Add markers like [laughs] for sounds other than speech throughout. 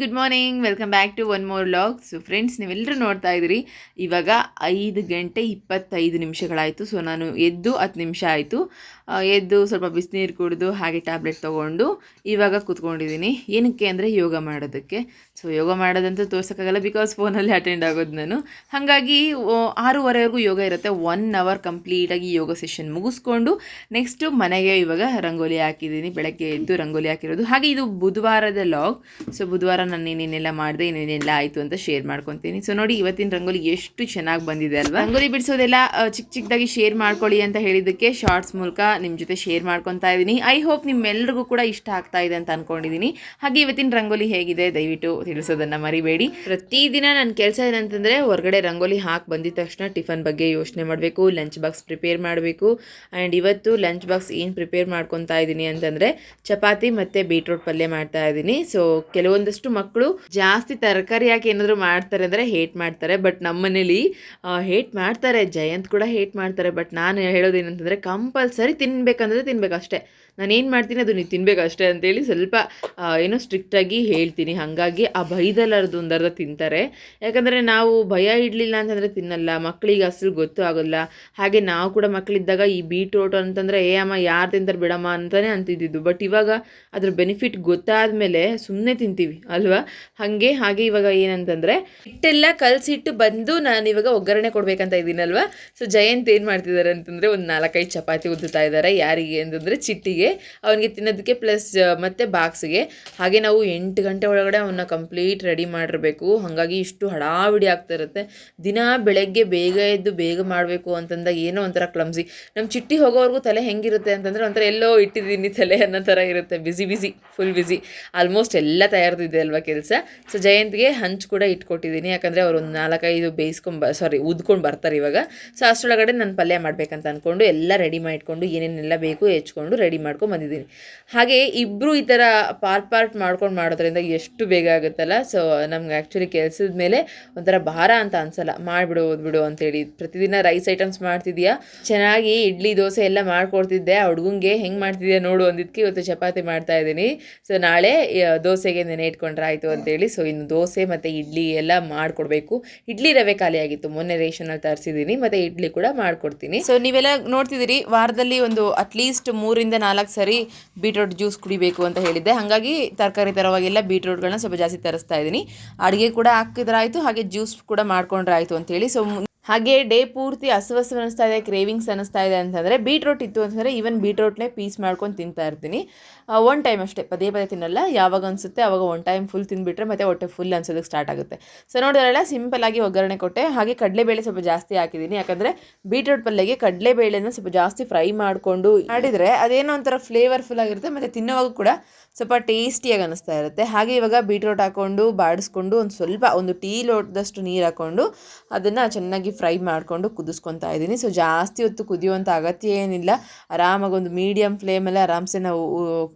Good morning welcome back to one more log so friends ನೀವೆಲ್ಲರೂ ನೋಡ್ತಾ ಇದ್ದೀರಿ. ಇವಾಗ ಐದು ಗಂಟೆ ಇಪ್ಪತ್ತೈದು ನಿಮಿಷಗಳಾಯಿತು. ಸೊ ನಾನು ಎದ್ದು ಹತ್ತು ನಿಮಿಷ ಆಯಿತು. ಎದ್ದು ಸ್ವಲ್ಪ ಬಿಸಿನೀರು ಕುಡಿದು, ಹಾಗೆ ಟ್ಯಾಬ್ಲೆಟ್ ತೊಗೊಂಡು ಇವಾಗ ಕೂತ್ಕೊಂಡಿದ್ದೀನಿ. ಏನಕ್ಕೆ ಅಂದರೆ ಯೋಗ ಮಾಡೋದಕ್ಕೆ. ಸೊ ಯೋಗ ಮಾಡೋದಂತೂ ತೋರ್ಸೋಕ್ಕಾಗಲ್ಲ ಬಿಕಾಸ್ ಫೋನಲ್ಲಿ ಅಟೆಂಡ್ ಆಗೋದು ನಾನು. ಹಾಗಾಗಿ ಆರೂವರೆವರೆಗೂ ಯೋಗ ಇರುತ್ತೆ. ಒನ್ ಅವರ್ ಕಂಪ್ಲೀಟಾಗಿ ಯೋಗ ಸೆಷನ್ ಮುಗಿಸ್ಕೊಂಡು ನೆಕ್ಸ್ಟು ಮನೆಗೆ ಇವಾಗ ರಂಗೋಲಿ ಹಾಕಿದ್ದೀನಿ. ಬೆಳಗ್ಗೆ ಎದ್ದು ರಂಗೋಲಿ ಹಾಕಿರೋದು. ಹಾಗೆ ಇದು ಬುಧವಾರದ ಲಾಗ್ ಸೊ ಬುಧವಾರ ನಾನು ಏನೇನೆಲ್ಲ ಮಾಡಿದೆ ಏನೇನೆಲ್ಲ ಆಯಿತು ಅಂತ ಶೇರ್ ಮಾಡ್ಕೊತೀನಿ. ಸೊ ನೋಡಿ, ಇವತ್ತಿನ ರಂಗೋಲಿ ಎಷ್ಟು ಚೆನ್ನಾಗಿ ಬಂದಿದೆ ಅಲ್ವಾ? ರಂಗೋಲಿ ಬಿಡಿಸೋದೆಲ್ಲ ಚಿಕ್ಕ ಚಿಕ್ಕದಾಗಿ ಶೇರ್ ಮಾಡ್ಕೊಳ್ಳಿ ಅಂತ ಹೇಳಿದ್ದಕ್ಕೆ ಶಾರ್ಟ್ಸ್ ಮೂಲಕ ನಿಮ್ಮ ಜೊತೆ ಶೇರ್ ಮಾಡ್ಕೊತಾ ಇದ್ದೀನಿ. ಐ ಹೋಪ್ ನಿಮ್ಮೆಲ್ಲರಿಗೂ ಕೂಡ ಇಷ್ಟ ಆಗ್ತಾ ಇದೆ ಅಂತ ಅಂದ್ಕೊಂಡಿದ್ದೀನಿ ಹಾಗೆ ಇವತ್ತಿನ ರಂಗೋಲಿ ಹೇಗಿದೆ? ದಯವಿಟ್ಟು ತಿಳಿಸೋದನ್ನ ಮರಿಬೇಡಿ. ಪ್ರತಿದಿನ ನನ್ನ ಕೆಲಸ ಏನಂತಂದರೆ ಹೊರಗಡೆ ರಂಗೋಲಿ ಹಾಕಿ ಬಂದಿದ ತಕ್ಷಣ ಟಿಫನ್ ಬಗ್ಗೆ ಯೋಚನೆ ಮಾಡಬೇಕು ಲಂಚ್ ಬಾಕ್ಸ್ ಪ್ರಿಪೇರ್ ಮಾಡಬೇಕು. ಆ್ಯಂಡ್ ಇವತ್ತು ಲಂಚ್ ಬಾಕ್ಸ್ ಏನು ಪ್ರಿಪೇರ್ ಮಾಡ್ಕೊತಾ ಇದ್ದೀನಿ ಅಂತಂದರೆ ಚಪಾತಿ ಮತ್ತು ಬೀಟ್ರೋಟ್ ಪಲ್ಯ ಮಾಡ್ತಾ ಇದ್ದೀನಿ ಸೊ ಕೆಲವೊಂದಷ್ಟು ಮಕ್ಕಳು ಜಾಸ್ತಿ ತರಕಾರಿ ಯಾಕೆ ಏನಾದರೂ ಮಾಡ್ತಾರೆ ಅಂದರೆ ಹೇಟ್ ಮಾಡ್ತಾರೆ. ಬಟ್ ನಮ್ಮನೇಲಿ ಹೇಟ್ ಮಾಡ್ತಾರೆ. ಜಯಂತ್ ಕೂಡ ಹೇಟ್ ಮಾಡ್ತಾರೆ. ಬಟ್ ನಾನು ಹೇಳೋದೇನಂತಂದರೆ ಕಂಪಲ್ಸರಿ ತಿನ್ಬೇಕಂದ್ರೆ ತಿನ್ಬೇಕು ಅಷ್ಟೇ ನಾನು ಏನು ಮಾಡ್ತೀನಿ, ಅದು ನೀವು ತಿನ್ಬೇಕು ಅಷ್ಟೇ ಅಂತೇಳಿ ಸ್ವಲ್ಪ ಏನೋ ಸ್ಟ್ರಿಕ್ಟಾಗಿ ಹೇಳ್ತೀನಿ. ಹಾಗಾಗಿ ಆ ಭಯದಲ್ಲರ್ದು ಒಂದರ್ಧ ತಿಂತಾರೆ. ಯಾಕಂದರೆ ನಾವು ಭಯ ಇಡಲಿಲ್ಲ ಅಂತಂದರೆ ತಿನ್ನಲ್ಲ ಮಕ್ಕಳಿಗೆ ಅಸಲು ಗೊತ್ತು ಆಗೋಲ್ಲ. ಹಾಗೆ ನಾವು ಕೂಡ ಮಕ್ಕಳಿದ್ದಾಗ ಈ ಬೀಟ್ರೋಟ್ ಅಂತಂದರೆ, ಏ ಅಮ್ಮ, ಯಾರು ತಿಂತಾರೆ ಬಿಡಮ್ಮ? ಅಂತಲೇ ಅಂತಿದ್ದಿದ್ದು. ಬಟ್ ಇವಾಗ ಅದ್ರ ಬೆನಿಫಿಟ್ ಗೊತ್ತಾದ ಮೇಲೆ ಸುಮ್ಮನೆ ತಿಂತೀವಿ, ಅಲ್ವಾ? ಹಾಗೆ ಹಾಗೆ ಇವಾಗ ಏನಂತಂದರೆ, ಹಿಟ್ಟೆಲ್ಲ ಕಲಸಿಟ್ಟು ಬಂದು ನಾನು ಇವಾಗ ಒಗ್ಗರಣೆ ಕೊಡಬೇಕಂತ ಇದ್ದೀನಲ್ವಾ ಸೊ ಜಯಂತ್ ಏನು ಮಾಡ್ತಿದ್ದಾರೆ ಅಂತಂದರೆ, ಒಂದು ನಾಲ್ಕೈದು ಚಪಾತಿ ಉದ್ದುತ್ತಾ ಇದ್ದಾರೆ. ಯಾರಿಗೆ ಅಂತಂದರೆ, ಚಿಟ್ಟಿಗೆ. ಅವನಿಗೆ ತಿನ್ನೋದಕ್ಕೆ ಪ್ಲಸ್ ಮತ್ತು ಬಾಕ್ಸ್ಗೆ ಹಾಗೆ ನಾವು ಎಂಟು ಗಂಟೆ ಒಳಗಡೆ ಅವನ್ನ ಕಂಪ್ಲೀಟ್ ರೆಡಿ ಮಾಡಿರಬೇಕು. ಹಾಗಾಗಿ ಇಷ್ಟು ಹಡಾವಿಡಿ ಆಗ್ತಾ ಇರುತ್ತೆ. ದಿನ ಬೆಳಗ್ಗೆ ಬೇಗ ಎದ್ದು ಬೇಗ ಮಾಡಬೇಕು ಅಂತಂದಾಗ ಏನೋ ಒಂಥರ ಕ್ಲಮ್ಸಿ ನಮ್ಮ ಚಿಟ್ಟಿ ಹೋಗೋವರೆಗೂ ತಲೆ ಹೆಂಗಿರುತ್ತೆ ಅಂತಂದರೆ ಒಂಥರ ಎಲ್ಲೋ ಇಟ್ಟಿದ್ದೀನಿ ತಲೆ ಅನ್ನೋ ಥರ ಇರುತ್ತೆ. ಬಿಸಿ ಬಿಸಿ ಫುಲ್ ಬಿಸಿ ಆಲ್ಮೋಸ್ಟ್ ಎಲ್ಲ ತಯಾರಿದೆ ಅಲ್ವಾ ಕೆಲಸ? ಸೊ ಜಯಂತ್ಗೆ ಹಂಚು ಕೂಡ ಇಟ್ಕೊಟ್ಟಿದ್ದೀನಿ. ಯಾಕಂದರೆ ಅವರು ಒಂದು ನಾಲ್ಕೈದು ಬೇಯಿಸ್ಕೊಂಡು ಸಾರಿ ಉದ್ಕೊಂಡು ಬರ್ತಾರೆ ಇವಾಗ. ಸೊ ಅಷ್ಟರೊಳಗಡೆ ನಾನು ಪಲ್ಯ ಮಾಡಬೇಕಂತ ಅಂದ್ಕೊಂಡು ಎಲ್ಲ ರೆಡಿ ಮಾಡಿಕೊಂಡು ಏನೇನೆಲ್ಲ ಬೇಕು ಹೆಚ್ಕೊಂಡು ರೆಡಿ ಮಾಡ್ಕೊಂಡು ಬಂದಿದ್ದೀನಿ. ಹಾಗೆ ಇಬ್ಬರು ಈ ಥರ ಪಾರ್ಟ್ ಪಾರ್ಟ್ ಮಾಡ್ಕೊಂಡು ಮಾಡೋದ್ರಿಂದ ಎಷ್ಟು ಬೇಗ ಆಗುತ್ತಲ್ಲ? ಸೊ ನಮ್ಗೆ ಆ್ಯಕ್ಚುಲಿ ಕೆಲಸದ ಮೇಲೆ ಒಂಥರ ಭಾರ ಅಂತ ಅನ್ಸಲ್ಲ. ಮಾಡಿಬಿಡು, ಓದ್ಬಿಡು ಅಂತೇಳಿ. ಪ್ರತಿದಿನ ರೈಸ್ ಐಟಮ್ಸ್ ಮಾಡ್ತಿದ್ಯಾ ಚೆನ್ನಾಗಿ ಇಡ್ಲಿ, ದೋಸೆ ಎಲ್ಲ ಮಾಡ್ಕೊಡ್ತಿದ್ದೆ. ಆ ಹುಡುಗಂಗೆ ಹೆಂಗೆ ಮಾಡ್ತಿದ್ಯಾ ನೋಡು ಅಂದಿದ್ದಕ್ಕೆ ಇವತ್ತು ಚಪಾತಿ ಮಾಡ್ತಾ ಇದ್ದೀನಿ. ಸೊ ನಾಳೆ ದೋಸೆಗೆ ನೆನೆ ಇಟ್ಕೊಂಡ್ರೆ ಆಯಿತು ಅಂತೇಳಿ. ಸೊ ಇನ್ನು ದೋಸೆ ಮತ್ತು ಇಡ್ಲಿ ಎಲ್ಲ ಮಾಡಿಕೊಡ್ಬೇಕು. ಇಡ್ಲಿ ರವೆ ಖಾಲಿ ಆಗಿತ್ತು. ಮೊನ್ನೆ ರೇಷನಲ್ಲಿ ತರಿಸಿದ್ದೀನಿ. ಮತ್ತು ಇಡ್ಲಿ ಕೂಡ ಮಾಡಿಕೊಡ್ತೀನಿ. ಸೊ ನೀವೆಲ್ಲ ನೋಡ್ತಿದ್ದೀರಿ, ವಾರದಲ್ಲಿ ಒಂದು ಅಟ್ಲೀಸ್ಟ್ ಮೂರಿಂದ ನಾಲ್ಕು ಸರಿ ಬೀಟ್ರೋಟ್ ಜ್ಯೂಸ್ ಕುಡಿಬೇಕು ಅಂತ ಹೇಳಿದ್ದೆ. ಹಾಗಾಗಿ ತರಕಾರಿ ತರವಾಗೆಲ್ಲ ಬೀಟ್ರೋಟ್ಗಳನ್ನ ಸ್ವಲ್ಪ ಜಾಸ್ತಿ ತರಿಸ್ತಾ ಇದ್ದೀನಿ. ಅಡುಗೆ ಕೂಡ ಹಾಕಿದ್ರಾಯಿತು, ಹಾಗೆ ಜ್ಯೂಸ್ ಕೂಡ ಮಾಡ್ಕೊಂಡ್ರೆ ಆಯಿತು ಅಂತೇಳಿ ಸೊ ಹಾಗೆ ಡೇ ಪೂರ್ತಿ ಹಸುವಸು ಅನಿಸ್ತಾ ಇದೆ, ಕ್ರೇವಿಂಗ್ಸ್ ಅನಿಸ್ತಾ ಇದೆ ಅಂತಂದರೆ ಬೀಟ್ರೋಟ್ ಇತ್ತು ಅಂತಂದರೆ ಈವನ್ ಬೀಟ್ರೋಟ್ನೇ ಪೀಸ್ ಮಾಡ್ಕೊಂಡು ತಿಂತಾ ಇರ್ತೀನಿ. ಒನ್ ಟೈಮ್ ಅಷ್ಟೇ. ಪದೇ ಪದೇ ತಿನ್ನಲ್ಲ. ಯಾವಾಗ ಅನಿಸುತ್ತೆ ಆವಾಗ ಒನ್ ಟೈಮ್ ಫುಲ್ ತಿಂದುಬಿಟ್ರೆ ಮತ್ತೆ ಹೊಟ್ಟೆ ಫುಲ್ ಅನ್ಸೋದಕ್ಕೆ ಸ್ಟಾರ್ಟ್ ಆಗುತ್ತೆ. ಸೊ ನೋಡಿದ್ರಲ್ಲ ಆಗಿ ಒಗ್ಗರಣೆ ಕೊಟ್ಟೆ. ಹಾಗೆ ಕಡಲೆಬೇಳೆ ಸ್ವಲ್ಪ ಜಾಸ್ತಿ ಹಾಕಿದ್ದೀನಿ. ಯಾಕಂದರೆ ಬೀಟ್ರೋಟ್ ಪಲ್ಯಗೆ ಕಡಲೆಬೇಳೆನ ಸ್ವಲ್ಪ ಜಾಸ್ತಿ ಫ್ರೈ ಮಾಡಿಕೊಂಡು ಮಾಡಿದರೆ ಅದೇನೋ ಒಂಥರ ಫ್ಲೇವರ್ಫುಲ್ ಆಗಿರುತ್ತೆ. ಮತ್ತು ತಿನ್ನೋವಾಗ ಕೂಡ ಸ್ವಲ್ಪ ಟೇಸ್ಟಿಯಾಗಿ ಅನಿಸ್ತಾ ಇರುತ್ತೆ. ಹಾಗೆ ಇವಾಗ ಬೀಟ್ರೋಟ್ ಹಾಕ್ಕೊಂಡು ಬಾಡಿಸ್ಕೊಂಡು ಒಂದು ಸ್ವಲ್ಪ, ಒಂದು ಟೀ ಲೋಟದಷ್ಟು ನೀರು ಹಾಕ್ಕೊಂಡು ಅದನ್ನು ಚೆನ್ನಾಗಿ ಫ್ರೈ ಮಾಡಿಕೊಂಡು ಕುದಿಸ್ಕೊತಾ ಇದ್ದೀನಿ. ಸೊ ಜಾಸ್ತಿ ಹೊತ್ತು ಕುದಿಯುವಂಥ ಅಗತ್ಯ ಏನಿಲ್ಲ. ಆರಾಮಾಗಿ ಒಂದು ಮೀಡಿಯಮ್ ಫ್ಲೇಮಲ್ಲಿ ಆರಾಮ್ಸೆ ನಾವು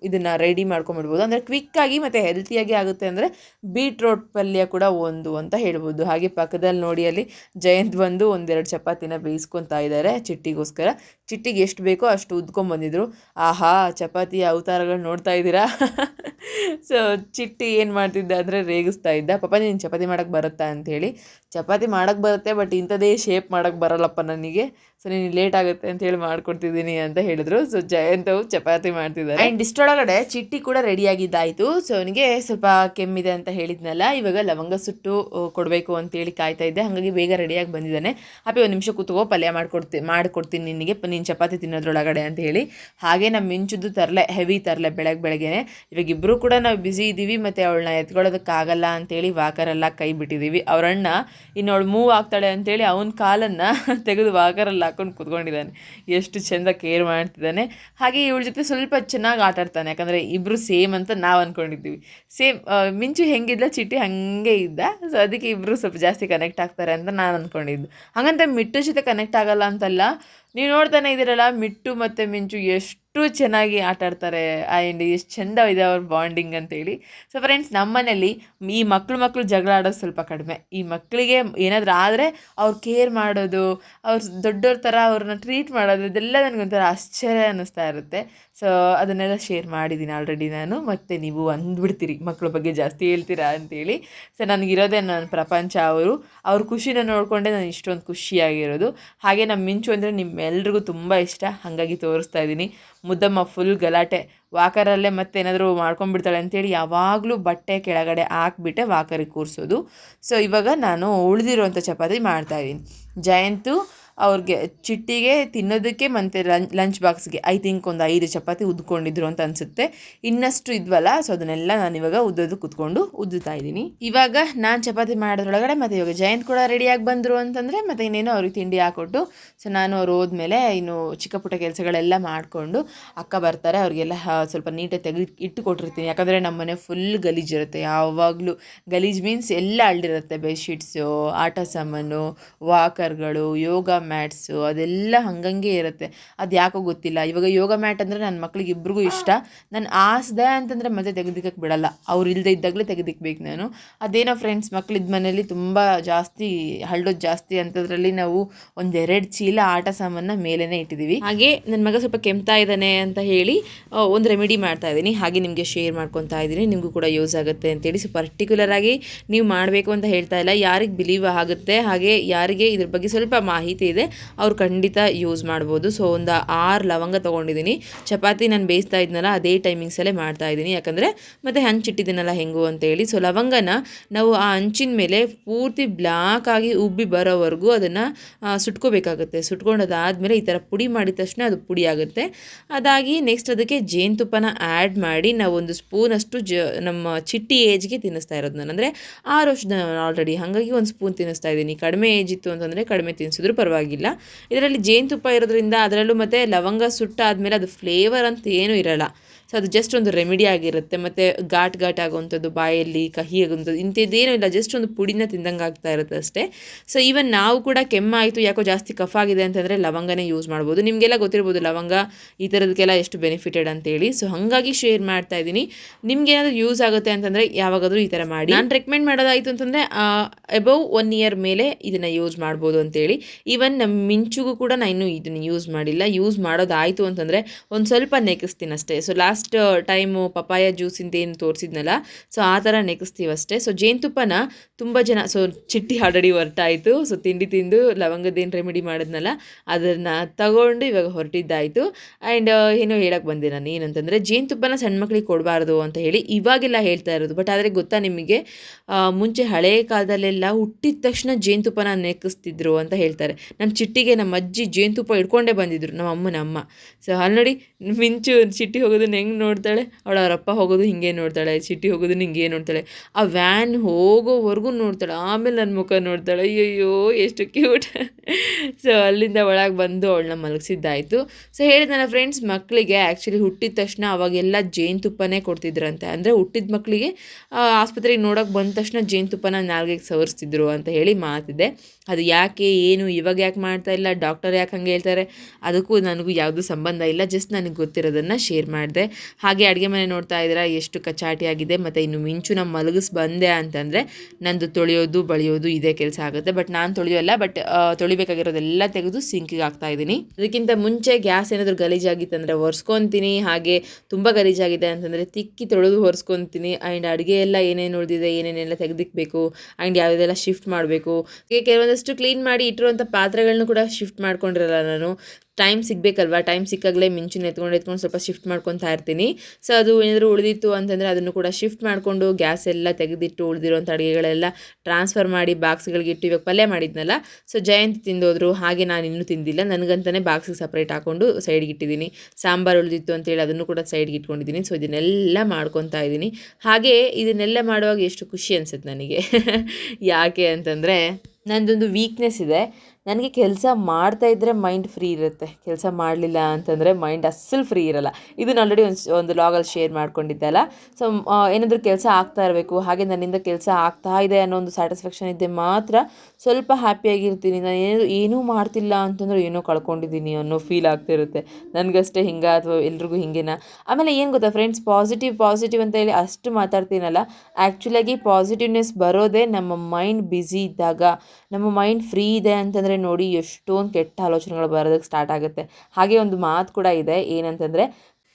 ಇದನ್ನು ರೆಡಿ ಮಾಡ್ಕೊಂಬಿಡ್ಬೋದು ಅಂದರೆ ಕ್ವಿಕ್ಕಾಗಿ ಮತ್ತು ಹೆಲ್ತಿಯಾಗಿ ಆಗುತ್ತೆ ಅಂದರೆ ಬೀಟ್ರೋಟ್ ಪಲ್ಯ ಕೂಡ ಒಂದು ಅಂತ ಹೇಳ್ಬೋದು. ಹಾಗೆ ಪಕ್ಕದಲ್ಲಿ ನೋಡಿ ಅಲ್ಲಿ ಜಯಂತ್ ಬಂದು ಒಂದೆರಡು ಚಪಾತಿನ ಬೇಯಿಸ್ಕೊತಾ ಇದ್ದಾರೆ ಚಿಟ್ಟಿಗೋಸ್ಕರ. ಚಿಟ್ಟಿಗೆ ಎಷ್ಟು ಬೇಕೋ ಅಷ್ಟು ಉದ್ಕೊಂಬಂದಿದ್ರು ಆಹಾ ಚಪಾತಿ ಅವತಾರಗಳು ನೋಡ್ತಾ ಇದ್ದೀರಾ? [laughs] ಸೊ ಚಿಟ್ಟಿ ಏನು ಮಾಡ್ತಿದ್ದ ಅಂದರೆ ರೇಗಿಸ್ತಾ ಇದ್ದ. ಪಾಪ ನೀನು ಚಪಾತಿ ಮಾಡೋಕ್ಕೆ ಬರುತ್ತಾ? ಅಂಥೇಳಿ ಚಪಾತಿ ಮಾಡೋಕ್ಕೆ ಬರುತ್ತೆ ಬಟ್ ಇಂಥದ್ದೇ ಶೇಪ್ ಮಾಡೋಕ್ಕೆ ಬರಲ್ಲಪ್ಪ ನನಗೆ. ಸೊ ನೀನು ಲೇಟ್ ಆಗುತ್ತೆ ಅಂತ ಹೇಳಿ ಮಾಡ್ಕೊಡ್ತಿದ್ದೀನಿ ಅಂತ ಹೇಳಿದ್ರು. ಸೊ ಜಯಂತ್ ಅವ್ರು ಚಪಾತಿ ಮಾಡ್ತಿದ್ದಾರೆ. ಆ್ಯಂಡ್ ಇಷ್ಟೊಳಗಡೆ ಚಿಟ್ಟಿ ಕೂಡ ರೆಡಿಯಾಗಿದ್ದಾಯಿತು ಸೊ ಅವನಿಗೆ ಸ್ವಲ್ಪ ಕೆಮ್ಮಿದೆ ಅಂತ ಹೇಳಿದ್ನಲ್ಲ, ಇವಾಗ ಲವಂಗ ಸುಟ್ಟು ಕೊಡಬೇಕು ಅಂತೇಳಿ ಕಾಯ್ತಾ ಇದ್ದೆ. ಹಾಗಾಗಿ ಬೇಗ ರೆಡಿಯಾಗಿ ಬಂದಿದ್ದಾನೆ. ಅಪ್ಪಿ ಒಂದು ನಿಮಿಷ ಕೂತ್ಕೋ, ಪಲ್ಯ ಮಾಡ್ಕೊಡ್ತಿ, ಮಾಡ್ಕೊಡ್ತೀನಿ ನಿನಗೆ, ನೀನು ಚಪಾತಿ ತಿನ್ನೋದ್ರೊಳಗಡೆ ಅಂತ ಹೇಳಿ. ಹಾಗೆ ನಮ್ಮ ಮಿಂಚುದು ತರಲೆ ಹೆವಿ ತರಲೆ ಬೆಳಗ್ಗೆ ಬೆಳಗ್ಗೆನೆ. ಇವಾಗ ಇಬ್ಬರು ಕೂಡ ನಾವು ಬ್ಯುಸಿ ಇದ್ದೀವಿ ಮತ್ತು ಅವಳನ್ನ ಎತ್ಕೊಳ್ಳೋದಕ್ಕಾಗಲ್ಲ ಅಂತೇಳಿ ವಾಕರೆಲ್ಲ ಕೈ ಬಿಟ್ಟಿದ್ದೀವಿ ಅವರಣ್ಣ ಇನ್ನು ಅವಳು ಮೂವ್ ಆಗ್ತಾಳೆ ಅಂತೇಳಿ ಅವನ ಕಾಲನ್ನು [laughs] ತೆಗೆದು ವಾಕರಲ್ಲಿ ಹಾಕೊಂಡು ಕೂತ್ಕೊಂಡಿದ್ದಾನೆ. ಎಷ್ಟು ಚೆಂದ ಕೇರ್ ಮಾಡ್ತಿದ್ದಾನೆ. ಹಾಗೆ ಇವಳ ಜೊತೆ ಸ್ವಲ್ಪ ಚೆನ್ನಾಗಿ ಆಟ ಆಡ್ತಾನೆ ಯಾಕಂದರೆ ಇಬ್ಬರು ಸೇಮ್ ಅಂತ ನಾವು ಅಂದ್ಕೊಂಡಿದ್ದೀವಿ ಸೇಮ್ ಮಿಂಚು ಹೆಂಗಿದ್ಲ, ಚಿಟ್ಟಿ ಹಾಗೆ ಇದ್ದ. ಸೊ ಅದಕ್ಕೆ ಇಬ್ಬರು ಸ್ವಲ್ಪ ಜಾಸ್ತಿ ಕನೆಕ್ಟ್ ಆಗ್ತಾರೆ ಅಂತ ನಾನು ಅಂದ್ಕೊಂಡಿದ್ದು ಹಾಗಂತ ಮಿಟ್ಟು ಜೊತೆ ಕನೆಕ್ಟ್ ಆಗಲ್ಲ ಅಂತಲ್ಲ, ನೀವು ನೋಡ್ತಾನೆ ಇದ್ದೀರಲ್ಲ ಮಿಟ್ಟು ಮತ್ತು ಮಿಂಚು ಎಷ್ಟು ಚೆನ್ನಾಗಿ ಆಟ ಆಡ್ತಾರೆ ಆ್ಯಂಡ್ ಎಷ್ಟು ಚೆಂದ ಇದೆ ಅವ್ರ ಬಾಂಡಿಂಗ್ ಅಂತೇಳಿ. ಸೊ ಫ್ರೆಂಡ್ಸ್ ನಮ್ಮನೇಲಿ ಈ ಮಕ್ಕಳು ಮಕ್ಕಳು ಜಗಳ ಆಡೋದು ಸ್ವಲ್ಪ ಕಡಿಮೆ. ಈ ಮಕ್ಕಳಿಗೆ ಏನಾದರೂ ಆದರೆ ಅವ್ರು ಕೇರ್ ಮಾಡೋದು, ಅವ್ರು ದೊಡ್ಡವ್ರ ಥರ ಅವ್ರನ್ನ ಟ್ರೀಟ್ ಮಾಡೋದು, ಇದೆಲ್ಲ ನನಗೊಂಥರ ಆಶ್ಚರ್ಯ ಅನ್ನಿಸ್ತಾ ಇರುತ್ತೆ. ಸೊ ಅದನ್ನೆಲ್ಲ ಶೇರ್ ಮಾಡಿದ್ದೀನಿ ಆಲ್ರೆಡಿ ನಾನು. ಮತ್ತು ನೀವು ಅಂದ್ಬಿಡ್ತೀರಿ ಮಕ್ಕಳ ಬಗ್ಗೆ ಜಾಸ್ತಿ ಹೇಳ್ತೀರಾ ಅಂತೇಳಿ. ಸೊ ನನಗಿರೋದೇ ನನ್ನ ಪ್ರಪಂಚ ಅವರು. ಅವ್ರ ಖುಷಿನ ನೋಡಿಕೊಂಡೆ ನಾನು ಇಷ್ಟೊಂದು ಖುಷಿಯಾಗಿರೋದು. ಹಾಗೆ ನಮ್ಮ ಮಿಂಚು ಅಂದರೆ ನಿಮ್ಮೆಲ್ರಿಗೂ ತುಂಬ ಇಷ್ಟ. ಹಾಗಾಗಿ ತೋರಿಸ್ತಾ ಇದ್ದೀನಿ ಮುದ್ದಮ್ಮ ಫುಲ್ ಗಲಾಟೆ. ವಾಕರಲ್ಲೇ ಮತ್ತೆ ಏನಾದರೂ ಮಾಡ್ಕೊಂಡ್ಬಿಡ್ತಾಳೆ ಅಂತೇಳಿ ಯಾವಾಗಲೂ ಬಟ್ಟೆ ಕೆಳಗಡೆ ಹಾಕ್ಬಿಟ್ಟೆ ವಾಕರಿಗೆ ಕೂರಿಸೋದು. ಸೊ ಇವಾಗ ನಾನು ಉಳಿದಿರುವಂಥ ಚಪಾತಿ ಮಾಡ್ತಾಯಿದ್ದೀನಿ ಜಯಂತು ಅವ್ರಿಗೆ ಚಿಟ್ಟಿಗೆ ತಿನ್ನೋದಕ್ಕೆ ಮತ್ತು ಲಂಚ್ ಲಂಚ್ ಬಾಕ್ಸ್ಗೆ ಐ ಥಿಂಕ್ ಒಂದು ಐದು ಚಪಾತಿ ಉದ್ಕೊಂಡಿದ್ರು ಅಂತ ಅನಿಸುತ್ತೆ. ಇನ್ನಷ್ಟು ಇದ್ವಲ್ಲ, ಸೊ ಅದನ್ನೆಲ್ಲ ನಾನು ಇವಾಗ ಉದ್ದೋದು ಕುತ್ಕೊಂಡು ಉದ್ದುತ್ತಾ ಇದ್ದೀನಿ. ಇವಾಗ ನಾನು ಚಪಾತಿ ಮಾಡೋದ್ರೊಳಗಡೆ ಮತ್ತು ಇವಾಗ ಜಯಂತ್ ಕೂಡ ರೆಡಿಯಾಗಿ ಬಂದರು ಅಂತಂದರೆ ಮತ್ತು ಇನ್ನೇನು ಅವ್ರಿಗೆ ತಿಂಡಿ ಹಾಕ್ಕೊಟ್ಟು ಸೊ ನಾನು ಅವ್ರು ಹೋದ್ಮೇಲೆ ಇನ್ನು ಚಿಕ್ಕ ಪುಟ್ಟ ಕೆಲಸಗಳೆಲ್ಲ ಮಾಡಿಕೊಂಡು ಅಕ್ಕ ಬರ್ತಾರೆ, ಅವ್ರಿಗೆಲ್ಲ ಸ್ವಲ್ಪ ನೀಟಾಗಿ ತೆಗೆದು ಇಟ್ಟು ಕೊಟ್ಟಿರ್ತೀನಿ ಯಾಕಂದರೆ ನಮ್ಮ ಮನೆ ಫುಲ್ ಗಲೀಜಿರುತ್ತೆ ಯಾವಾಗಲೂ ಗಲೀಜ್ ಮೀನ್ಸ್ ಎಲ್ಲ ಅಳ್ಳಿರುತ್ತೆ ಬೆಡ್ಶೀಟ್ಸು ಆಟ ಸಾಮಾನು ವಾಕರ್ಗಳು ಯೋಗ ಮ್ಯಾಟ್ಸು, ಅದೆಲ್ಲ ಹಂಗಂಗೆ ಇರುತ್ತೆ. ಅದು ಯಾಕೋ ಗೊತ್ತಿಲ್ಲ. ಇವಾಗ ಯೋಗ ಮ್ಯಾಟ್ ಅಂದರೆ ನನ್ನ ಮಕ್ಳಿಗೆ ಇಬ್ರಿಗೂ ಇಷ್ಟ. ನಾನು ಆಸ್ದೆ ಅಂತಂದರೆ ಮತ್ತೆ ತೆಗೆದಿಕ್ಕಕ್ಕೆ ಬಿಡಲ್ಲ. ಅವ್ರು ಇಲ್ಲದೆ ಇದ್ದಾಗಲೇ ತೆಗೆದಿಕ್ಬೇಕು ನಾನು. ಅದೇನೋ ಫ್ರೆಂಡ್ಸ್ ಮಕ್ಳಿದ್ದ ಮನೇಲಿ ತುಂಬ ಜಾಸ್ತಿ ಹಳ್ಳೋದು ಜಾಸ್ತಿ ಅಂತದ್ರಲ್ಲಿ ನಾವು ಒಂದೆರಡು ಚೀಲ ಆಟ ಸಾಮಾನ ಮೇಲೇ ಇಟ್ಟಿದ್ದೀವಿ ಹಾಗೆ ನನ್ನ ಮಗ ಸ್ವಲ್ಪ ಕೆಮ್ತಾ ಇದ್ದಾನೆ ಅಂತ ಹೇಳಿ ಒಂದು ರೆಮಿಡಿ ಮಾಡ್ತಾ ಇದ್ದೀನಿ. ಹಾಗೆ ನಿಮಗೆ ಶೇರ್ ಮಾಡ್ಕೊತಾ ಇದ್ದೀನಿ. ನಿಮಗೂ ಕೂಡ ಯೂಸ್ ಆಗುತ್ತೆ ಅಂತೇಳಿ ಸೊ ಪರ್ಟಿಕ್ಯುಲರ್ ಆಗಿ ನೀವು ಮಾಡಬೇಕು ಅಂತ ಹೇಳ್ತಾ ಇಲ್ಲ. ಯಾರಿಗೆ ಬಿಲೀವ್ ಆಗುತ್ತೆ, ಹಾಗೆ ಯಾರಿಗೆ ಇದ್ರ ಬಗ್ಗೆ ಸ್ವಲ್ಪ ಮಾಹಿತಿ ಇದೆ. ಅವ್ರು ಖಂಡಿತ ಯೂಸ್ ಮಾಡ್ಬೋದು. ಸೊ ಒಂದು ಆರು ಲವಂಗ ತೊಗೊಂಡಿದ್ದೀನಿ ಚಪಾತಿ ನಾನು ಬೇಯಿಸ್ತಾ ಇದ್ನಲ್ಲ, ಅದೇ ಟೈಮಿಂಗ್ಸಲ್ಲೇ ಮಾಡ್ತಾ ಇದ್ದೀನಿ. ಯಾಕಂದರೆ ಮತ್ತು ಹಂಚಿಟ್ಟಿದ್ದೀನಲ್ಲ ಹೆಂಗು ಅಂತೇಳಿ ಸೊ ಲವಂಗನ ನಾವು ಆ ಹಂಚಿನ ಮೇಲೆ ಪೂರ್ತಿ ಬ್ಲಾಕ್ ಆಗಿ ಉಬ್ಬಿ ಬರೋವರೆಗೂ ಅದನ್ನು ಸುಟ್ಕೋಬೇಕಾಗುತ್ತೆ. ಸುಟ್ಕೊಂಡದಾದಮೇಲೆ ಈ ಥರ ಪುಡಿ ಮಾಡಿದ ತಕ್ಷಣ ಅದು ಪುಡಿ ಆಗುತ್ತೆ. ಅದಾಗಿ ನೆಕ್ಸ್ಟ್ ಅದಕ್ಕೆ ಜೇನುತುಪ್ಪನ ಆ್ಯಡ್ ಮಾಡಿ ನಾವು ಒಂದು ಸ್ಪೂನಷ್ಟು ಜ, ನಮ್ಮ ಚಿಟ್ಟಿ ಏಜ್ಗೆ ತಿನ್ನಿಸ್ತಾ ಇರೋದು ನಾನು. ಅಂದರೆ ಆರು ವರ್ಷದ ಆಲ್ರೆಡಿ ಹಾಗಾಗಿ ಒಂದು ಸ್ಪೂನ್ ತಿನ್ನಿಸ್ತಾ ಇದ್ದೀನಿ. ಕಡಿಮೆ ಏಜ್ ಇತ್ತು ಅಂತಂದರೆ ಕಡಿಮೆ ತಿನ್ನಿಸಿದ್ರು ಪರವಾಗಿಲ್ಲ. ಇದರಲ್ಲಿ ಜೇನುತುಪ್ಪ ಇರೋದ್ರಿಂದ ಅದರಲ್ಲೂ ಮತ್ತು ಲವಂಗ ಸುಟ್ಟಾದಮೇಲೆ ಅದು ಫ್ಲೇವರ್ ಅಂತ ಏನೂ ಇರಲ್ಲ. ಸೊ ಅದು ಜಸ್ಟ್ ಒಂದು ರೆಮಿಡಿ ಆಗಿರುತ್ತೆ. ಮತ್ತು ಘಾಟ್ ಘಾಟ್ ಆಗುವಂಥದ್ದು, ಬಾಯಲ್ಲಿ ಕಹಿ ಆಗುವಂಥದ್ದು, ಇಂಥದ್ದೇನೂ ಇಲ್ಲ. ಜಸ್ಟ್ ಒಂದು ಪುಡಿನ ತಿಂದಂಗೆ ಆಗ್ತಾ ಇರುತ್ತೆ ಅಷ್ಟೇ. ಸೊ ಈವನ್ ನಾವು ಕೂಡ ಕೆಮ್ಮಾಯಿತು, ಯಾಕೋ ಜಾಸ್ತಿ ಕಫ್ ಆಗಿದೆ ಅಂತಂದರೆ ಲವಂಗನೇ ಯೂಸ್ ಮಾಡ್ಬೋದು. ನಿಮಗೆಲ್ಲ ಗೊತ್ತಿರ್ಬೋದು, ಲವಂಗ ಈ ಥರದಕ್ಕೆಲ್ಲ ಎಷ್ಟು ಬೆನಿಫಿಟೆಡ್ ಅಂತೇಳಿ. ಸೊ ಹಾಗಾಗಿ ಶೇರ್ ಮಾಡ್ತಾ ಇದ್ದೀನಿ. ನಿಮ್ಗೆ ಏನಾದರೂ ಯೂಸ್ ಆಗುತ್ತೆ ಅಂತಂದರೆ ಯಾವಾಗಾದರೂ ಈ ಥರ ಮಾಡಿ. ನಾನು ರೆಕಮೆಂಡ್ ಮಾಡೋದಾಯಿತು ಅಂತಂದರೆ ಎಬವ್ ಒನ್ ಇಯರ್ ಮೇಲೆ ಇದನ್ನು ಯೂಸ್ ಮಾಡ್ಬೋದು ಅಂತೇಳಿ. ಈವನ್ ನಮ್ಮ ಮಿಂಚುಗೂ ಕೂಡ ನಾನು ಇನ್ನೂ ಇದನ್ನು ಯೂಸ್ ಮಾಡಿಲ್ಲ. ಯೂಸ್ ಮಾಡೋದಾಯಿತು ಅಂತಂದರೆ ಒಂದು ಸ್ವಲ್ಪ ನೆಕ್ಸ್ತೀನಿ ಅಷ್ಟೇ. So last last time papaya ಜ್ಯೂಸಿಂದ ಏನು ತೋರಿಸಿದ್ನಲ್ಲ ಸೊ ಆ ಥರ ನೆಕ್ಸ್ತೀವಿ ಅಷ್ಟೇ. ಸೊ ಜೇನುತುಪ್ಪನ ತುಂಬ ಜನ ಸೊ ಚಿಟ್ಟಿ ಆಲ್ರೆಡಿ ಹೊರಟಾಯಿತು. ಸೊ ತಿಂಡಿ ತಿಂದು ಲವಂಗದೇನು ರೆಮಿಡಿ ಮಾಡಿದ್ನಲ್ಲ, ಅದನ್ನು ತಗೊಂಡು ಇವಾಗ ಹೊರಟಿದ್ದಾಯಿತು. ಆ್ಯಂಡ್ ಏನೋ ಹೇಳಕ್ಕೆ ಬಂದೆ ನಾನು, ಏನಂತಂದರೆ ಜೇನುತುಪ್ಪನ ಸಣ್ಣ ಮಕ್ಳಿಗೆ ಕೊಡಬಾರ್ದು ಅಂತ ಹೇಳಿ ಇವಾಗೆಲ್ಲ ಹೇಳ್ತಾ ಇರೋದು. ಬಟ್ ಆದರೆ ಗೊತ್ತಾ ನಿಮಗೆ ಮುಂಚೆ ಹಳೆಯ ಕಾಲದಲ್ಲೆಲ್ಲ ಹುಟ್ಟಿದ ತಕ್ಷಣ ಜೇನುತುಪ್ಪನ ನೆಕ್ಕಿಸ್ತಿದ್ರು ಅಂತ ಹೇಳ್ತಾರೆ. ನಮ್ಮ ಚಿಟ್ಟಿಗೆ ನಮ್ಮ ಅಜ್ಜಿ ಜೇನುತುಪ್ಪ ಇಟ್ಕೊಂಡೇ ಬಂದಿದ್ರು, ನಮ್ಮ ಅಮ್ಮನ ಅಮ್ಮ. ಸೊ ಅಲ್ಲಿ ನೋಡಿ ಮಿಂಚು ಚಿಟ್ಟಿ ಹೋಗೋದನ್ನ ಹೆಂಗೆ ನೋಡ್ತಾಳೆ? ಅವಳು ಅವರಪ್ಪ ಹೋಗೋದು ಹಿಂಗೆ ನೋಡ್ತಾಳೆ, ಚಿಟ್ಟಿ ಹೋಗೋದು ಹಿಂಗೆ ನೋಡ್ತಾಳೆ. ಆ ವ್ಯಾನ್ ಹೋಗೋವರೆಗೂ ನೋಡ್ತಾಳೆ. ಆಮೇಲೆ ನನ್ನ ಮುಖ ನೋಡ್ತಾಳೆ. ಅಯ್ಯಯ್ಯೋ, ಎಷ್ಟು ಕ್ಯೂಟ್ ಸೊ ಅಲ್ಲಿಂದ ಒಳಗೆ ಬಂದು ಅವಳನ್ನ ಮಲಗಿಸಿದ್ದಾಯಿತು. ಸೊ ನನ್ನ ಫ್ರೆಂಡ್ಸ್ ಮಕ್ಕಳಿಗೆ ಆ್ಯಕ್ಚುಲಿ ಹುಟ್ಟಿದ ತಕ್ಷಣ ಅವಾಗೆಲ್ಲ ಜೇನುತುಪ್ಪನೇ ಕೊಡ್ತಿದ್ರಂತೆ. ಅಂದರೆ ಹುಟ್ಟಿದ ಮಕ್ಕಳಿಗೆ ಆಸ್ಪತ್ರೆಗೆ ನೋಡೋಕೆ ಬಂದ ತಕ್ಷಣ ಜೇನುತುಪ್ಪನ ನಾಲ್ಗೆಗೆ ಸವರಿಸ್ತಿದ್ರು ಅಂತ ಹೇಳಿ ಮಾತಿದೆ. ಅದು ಯಾಕೆ, ಏನು, ಇವಾಗ ಯಾಕೆ ಮಾಡ್ತಾ ಇಲ್ಲ ಡಾಕ್ಟರ್ ಯಾಕೆ ಹಂಗೆ ಹೇಳ್ತಾರೆ, ಅದಕ್ಕೂ ನನಗೂ ಯಾವುದೂ ಸಂಬಂಧ ಇಲ್ಲ ಜಸ್ಟ್ ನನಗೆ ಗೊತ್ತಿರೋದನ್ನು ಶೇರ್ ಮಾಡಿದೆ. ಹಾಗೆ ಅಡುಗೆ ಮನೆ ನೋಡ್ತಾ ಇದ್ದೀರಾ, ಎಷ್ಟು ಕಚಾಟಿಯಾಗಿದೆ ಮತ್ತು ಇನ್ನು ಮಿಂಚು ನಮ್ಮ ಮಲಗಿಸ್ ಬಂದೆ ಅಂತಂದರೆ ನಂದು ತೊಳೆಯೋದು, ಬಳಿಯೋದು ಇದೇ ಕೆಲಸ ಆಗುತ್ತೆ. ಬಟ್ ನಾನು ತೊಳೆಯೋಲ್ಲ ಬಟ್ ತೊಳಿಬೇಕಾಗಿರೋದೆಲ್ಲ ತೆಗೆದು ಸಿಂಕಿಗೆ ಹಾಕ್ತಾ ಇದ್ದೀನಿ. ಅದಕ್ಕಿಂತ ಮುಂಚೆ ಗ್ಯಾಸ್ ಏನಾದರೂ ಗಲೀಜಾಗಿತ್ತಂದರೆ ಒರೆಸ್ಕೊತೀನಿ. ಹಾಗೆ ತುಂಬ ಗಲೀಜಾಗಿದೆ ಅಂತಂದರೆ ತಿಕ್ಕಿ ತೊಳೆದು ಒರೆಸ್ಕೊತೀನಿ. ಆ್ಯಂಡ್ ಅಡುಗೆ ಎಲ್ಲ ಏನೇನು ಉಳಿದಿದೆ, ಏನೇನೆಲ್ಲ ತೆಗೆದಿಕ್ಬೇಕು ಆ್ಯಂಡ್ ಯಾವುದೆಲ್ಲ ಶಿಫ್ಟ್ ಮಾಡಬೇಕು. ಕೆಲವೊಂದಷ್ಟು ಕ್ಲೀನ್ ಮಾಡಿ ಇಟ್ಟಿರುವಂಥ ಪಾತ್ರೆಗಳನ್ನೂ ಕೂಡ ಶಿಫ್ಟ್ ಮಾಡ್ಕೊಂಡಿರಲ್ಲ ನಾನು. ಟೈಮ್ ಸಿಗಬೇಕಲ್ವಾ? ಟೈಮ್ ಸಿಕ್ಕಾಗಲೇ ಮಿಂಚಿನ ಎತ್ಕೊಂಡು ಎತ್ಕೊಂಡು ಸ್ವಲ್ಪ ಶಿಫ್ಟ್ ಮಾಡ್ಕೊತಾ ಇರ್ತೀನಿ. ಸೊ ಅದು ಏನಾದರೂ ಉಳಿದಿತ್ತು ಅಂತಂದರೆ ಅದನ್ನು ಕೂಡ ಶಿಫ್ಟ್ ಮಾಡಿಕೊಂಡು ಗ್ಯಾಸ್ ಎಲ್ಲ ತೆಗೆದಿಟ್ಟು ಉಳಿದಿರುವಂಥ ಅಡುಗೆಗಳೆಲ್ಲ ಟ್ರಾನ್ಸ್ಫರ್ ಮಾಡಿ ಬಾಕ್ಸ್ಗಳಿಗೆ ಇಟ್ಟು ಇವಾಗ ಪಲ್ಯ ಮಾಡಿದ್ನಲ್ಲ. ಸೊ ಜಯಂತಿ ತಿಂದೋದ್ರು, ಹಾಗೆ ನಾನು ಇನ್ನೂ ತಿಂದಿಲ್ಲ. ನನಗಂತಲೇ ಬಾಕ್ಸಿಗೆ ಸಪ್ರೇಟ್ ಹಾಕ್ಕೊಂಡು ಸೈಡ್ಗೆ ಇಟ್ಟಿದ್ದೀನಿ. ಸಾಂಬಾರು ಉಳಿದಿತ್ತು ಅಂತೇಳಿ ಅದನ್ನು ಕೂಡ ಸೈಡ್ಗೆ ಇಟ್ಕೊಂಡಿದ್ದೀನಿ. ಸೊ ಇದನ್ನೆಲ್ಲ ಮಾಡ್ಕೊತಾ ಇದ್ದೀನಿ. ಹಾಗೆ ಇದನ್ನೆಲ್ಲ ಮಾಡುವಾಗ ಎಷ್ಟು ಖುಷಿ ಅನಿಸುತ್ತೆ ನನಗೆ. [laughs] ಯಾಕೆ ಅಂತಂದರೆ ನನ್ನದೊಂದು ವೀಕ್ನೆಸ್ ಇದೆ. ನನಗೆ ಕೆಲಸ ಮಾಡ್ತಾ ಇದ್ದರೆ ಮೈಂಡ್ ಫ್ರೀ ಇರುತ್ತೆ. ಕೆಲಸ ಮಾಡಲಿಲ್ಲ ಅಂತಂದರೆ ಮೈಂಡ್ ಅಸ್ಸಲು ಫ್ರೀ ಇರಲ್ಲ. ಇದನ್ನು ಆಲ್ರೆಡಿ ಒಂದು ಒಂದು ಲಾಗಲ್ಲಿ ಶೇರ್ ಮಾಡ್ಕೊಂಡಿದ್ದೆ ಅಲ್ಲ? ಸೊ ಏನಾದರೂ ಕೆಲಸ ಆಗ್ತಾ ಇರಬೇಕು. ಹಾಗೆ ನನ್ನಿಂದ ಕೆಲಸ ಆಗ್ತಾ ಇದೆ ಅನ್ನೋ ಒಂದು ಸ್ಯಾಟಿಸ್ಫ್ಯಾಕ್ಷನ್ ಇದ್ದರೆ ಮಾತ್ರ ಸ್ವಲ್ಪ ಹ್ಯಾಪಿಯಾಗಿರ್ತೀನಿ ನಾನು ಏನು, ಏನೂ ಮಾಡ್ತಿಲ್ಲ ಅಂತಂದರೆ ಏನೋ ಕಳ್ಕೊಂಡಿದ್ದೀನಿ ಅನ್ನೋ ಫೀಲ್ ಆಗ್ತಿರುತ್ತೆ ನನಗಷ್ಟೇ ಹಿಂಗೆ ಅಥವಾ ಎಲ್ರಿಗೂ ಹಿಂಗೇನ? ಆಮೇಲೆ ಏನು ಗೊತ್ತಾ ಫ್ರೆಂಡ್ಸ್ ಪಾಸಿಟಿವ್ ಪಾಸಿಟಿವ್ ಅಂತ ಹೇಳಿ ಅಷ್ಟು ಮಾತಾಡ್ತೀನಲ್ಲ. ಆ್ಯಕ್ಚುಲಾಗಿ ಪಾಸಿಟಿವ್ನೆಸ್ ಬರೋದೇ ನಮ್ಮ ಮೈಂಡ್ ಬ್ಯುಸಿ ಇದ್ದಾಗ, ನಮ್ಮ ಮೈಂಡ್ ಫ್ರೀ ಇದೆ ಅಂತಂದರೆ ನೋಡಿ ಎಷ್ಟೊಂದು ಕೆಟ್ಟ ಆಲೋಚನೆಗಳು ಬರೋದಕ್ಕೆ ಸ್ಟಾರ್ಟ್ ಆಗುತ್ತೆ. ಹಾಗೆ ಒಂದು ಮಾತು ಕೂಡ ಇದೆ, ಏನಂತಂದರೆ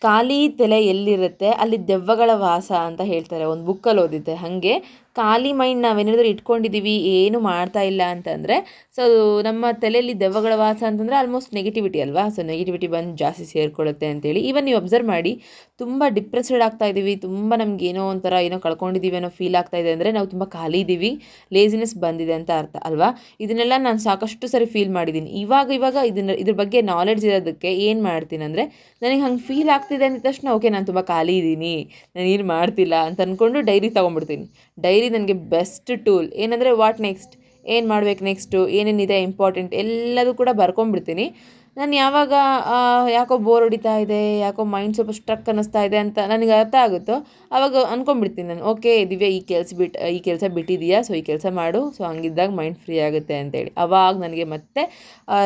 ಖಾಲಿ ತಲೆ ಎಲ್ಲಿರುತ್ತೆ, ಅಲ್ಲಿ ದೆವ್ವಗಳ ವಾಸ ಅಂತ ಹೇಳ್ತಾರೆ. ಒಂದು ಬುಕ್ಕಲ್ಲಿ ಓದಿದ್ದೆ. ಹಾಗೆ ಖಾಲಿ ಮೈಂಡ್ ನಾವೇನಾದರೂ ಇಟ್ಕೊಂಡಿದ್ದೀವಿ ಏನು ಮಾಡ್ತಾ ಇಲ್ಲ ಅಂತಂದರೆ ಸೊ ನಮ್ಮ ತಲೆಯಲ್ಲಿ ದೆವ್ವಗಳ ವಾಸ ಅಂತಂದರೆ ಆಲ್ಮೋಸ್ಟ್ ನೆಗೆಟಿವಿಟಿ ಅಲ್ವಾ? ಸೊ ನೆಗೆಟಿವಿಟಿ ಬಂದು ಜಾಸ್ತಿ ಸೇರಿಕೊಳ್ಳುತ್ತೆ ಅಂತೇಳಿ. ಈವನ್ ನೀವು ಅಬ್ಸರ್ವ್ ಮಾಡಿ, ತುಂಬ ಡಿಪ್ರೆಸ್ಡ್ ಆಗ್ತಾ ಇದ್ದೀವಿ ತುಂಬ ನಮ್ಗೆ ಏನೋ ಒಂಥರ ಏನೋ ಕಳ್ಕೊಂಡಿದ್ದೀವಿ ಅನ್ನೋ ಫೀಲ್ ಆಗ್ತಾ ಇದೆ ಅಂದರೆ ನಾವು ತುಂಬ ಖಾಲಿ ಇದ್ದೀವಿ ಲೇಸಿನೆಸ್ ಬಂದಿದೆ ಅಂತ ಅರ್ಥ, ಅಲ್ವಾ? ಇದನ್ನೆಲ್ಲ ನಾನು ಸಾಕಷ್ಟು ಸರಿ ಫೀಲ್ ಮಾಡಿದ್ದೀನಿ ಇವಾಗ ಇವಾಗ ಇದನ್ನ, ಇದ್ರ ಬಗ್ಗೆ ನಾಲೆಡ್ಜ್ ಇರೋದಕ್ಕೆ ಏನು ಮಾಡ್ತೀನಿ ಅಂದರೆ, ನನಗೆ ಹಂಗೆ ಫೀಲ್ ಆಗ್ತಿದೆ ಅಂದ ತಕ್ಷಣ ಓಕೆ ನಾನು ತುಂಬ ಖಾಲಿ ಇದ್ದೀನಿ ನಾನು ಏನು ಮಾಡ್ತಿಲ್ಲ ಅಂತ ಅಂದ್ಕೊಂಡು ಡೈರಿ ತೊಗೊಂಡ್ಬಿಡ್ತೀನಿ. ಡೈರಿ ನನಗೆ ಬೆಸ್ಟ್ ಟೂಲ್ ಏನಂದರೆ ವಾಟ್ ನೆಕ್ಸ್ಟ್ ಏನು ಮಾಡ್ಬೇಕು ನೆಕ್ಸ್ಟು ಏನೇನಿದೆ ಇಂಪಾರ್ಟೆಂಟ್ ಎಲ್ಲದೂ ಕೂಡ ಬರ್ಕೊಂಡ್ಬಿಡ್ತೀನಿ. ನಾನು ಯಾವಾಗ ಯಾಕೋ ಬೋರ್ ಹೊಡಿತಾ ಇದೆ, ಯಾಕೋ ಮೈಂಡ್ ಸ್ವಲ್ಪ ಸ್ಟ್ರಕ್ ಅನ್ನಿಸ್ತಾ ಇದೆ ಅಂತ ನನಗೆ ಅರ್ಥ ಆಗುತ್ತೋ ಆವಾಗ ಅಂದ್ಕೊಂಡ್ಬಿಡ್ತೀನಿ ನಾನು ಓಕೆ ದಿವ್ಯ ಈ ಕೆಲಸ ಬಿಟ್ಟು ಈ ಕೆಲಸ ಬಿಟ್ಟಿದೀಯಾ ಸೊ ಈ ಕೆಲಸ ಮಾಡು ಸೊ ಹಂಗಿದ್ದಾಗ ಮೈಂಡ್ ಫ್ರೀ ಆಗುತ್ತೆ ಅಂತೇಳಿ ಅವಾಗ ನನಗೆ ಮತ್ತೆ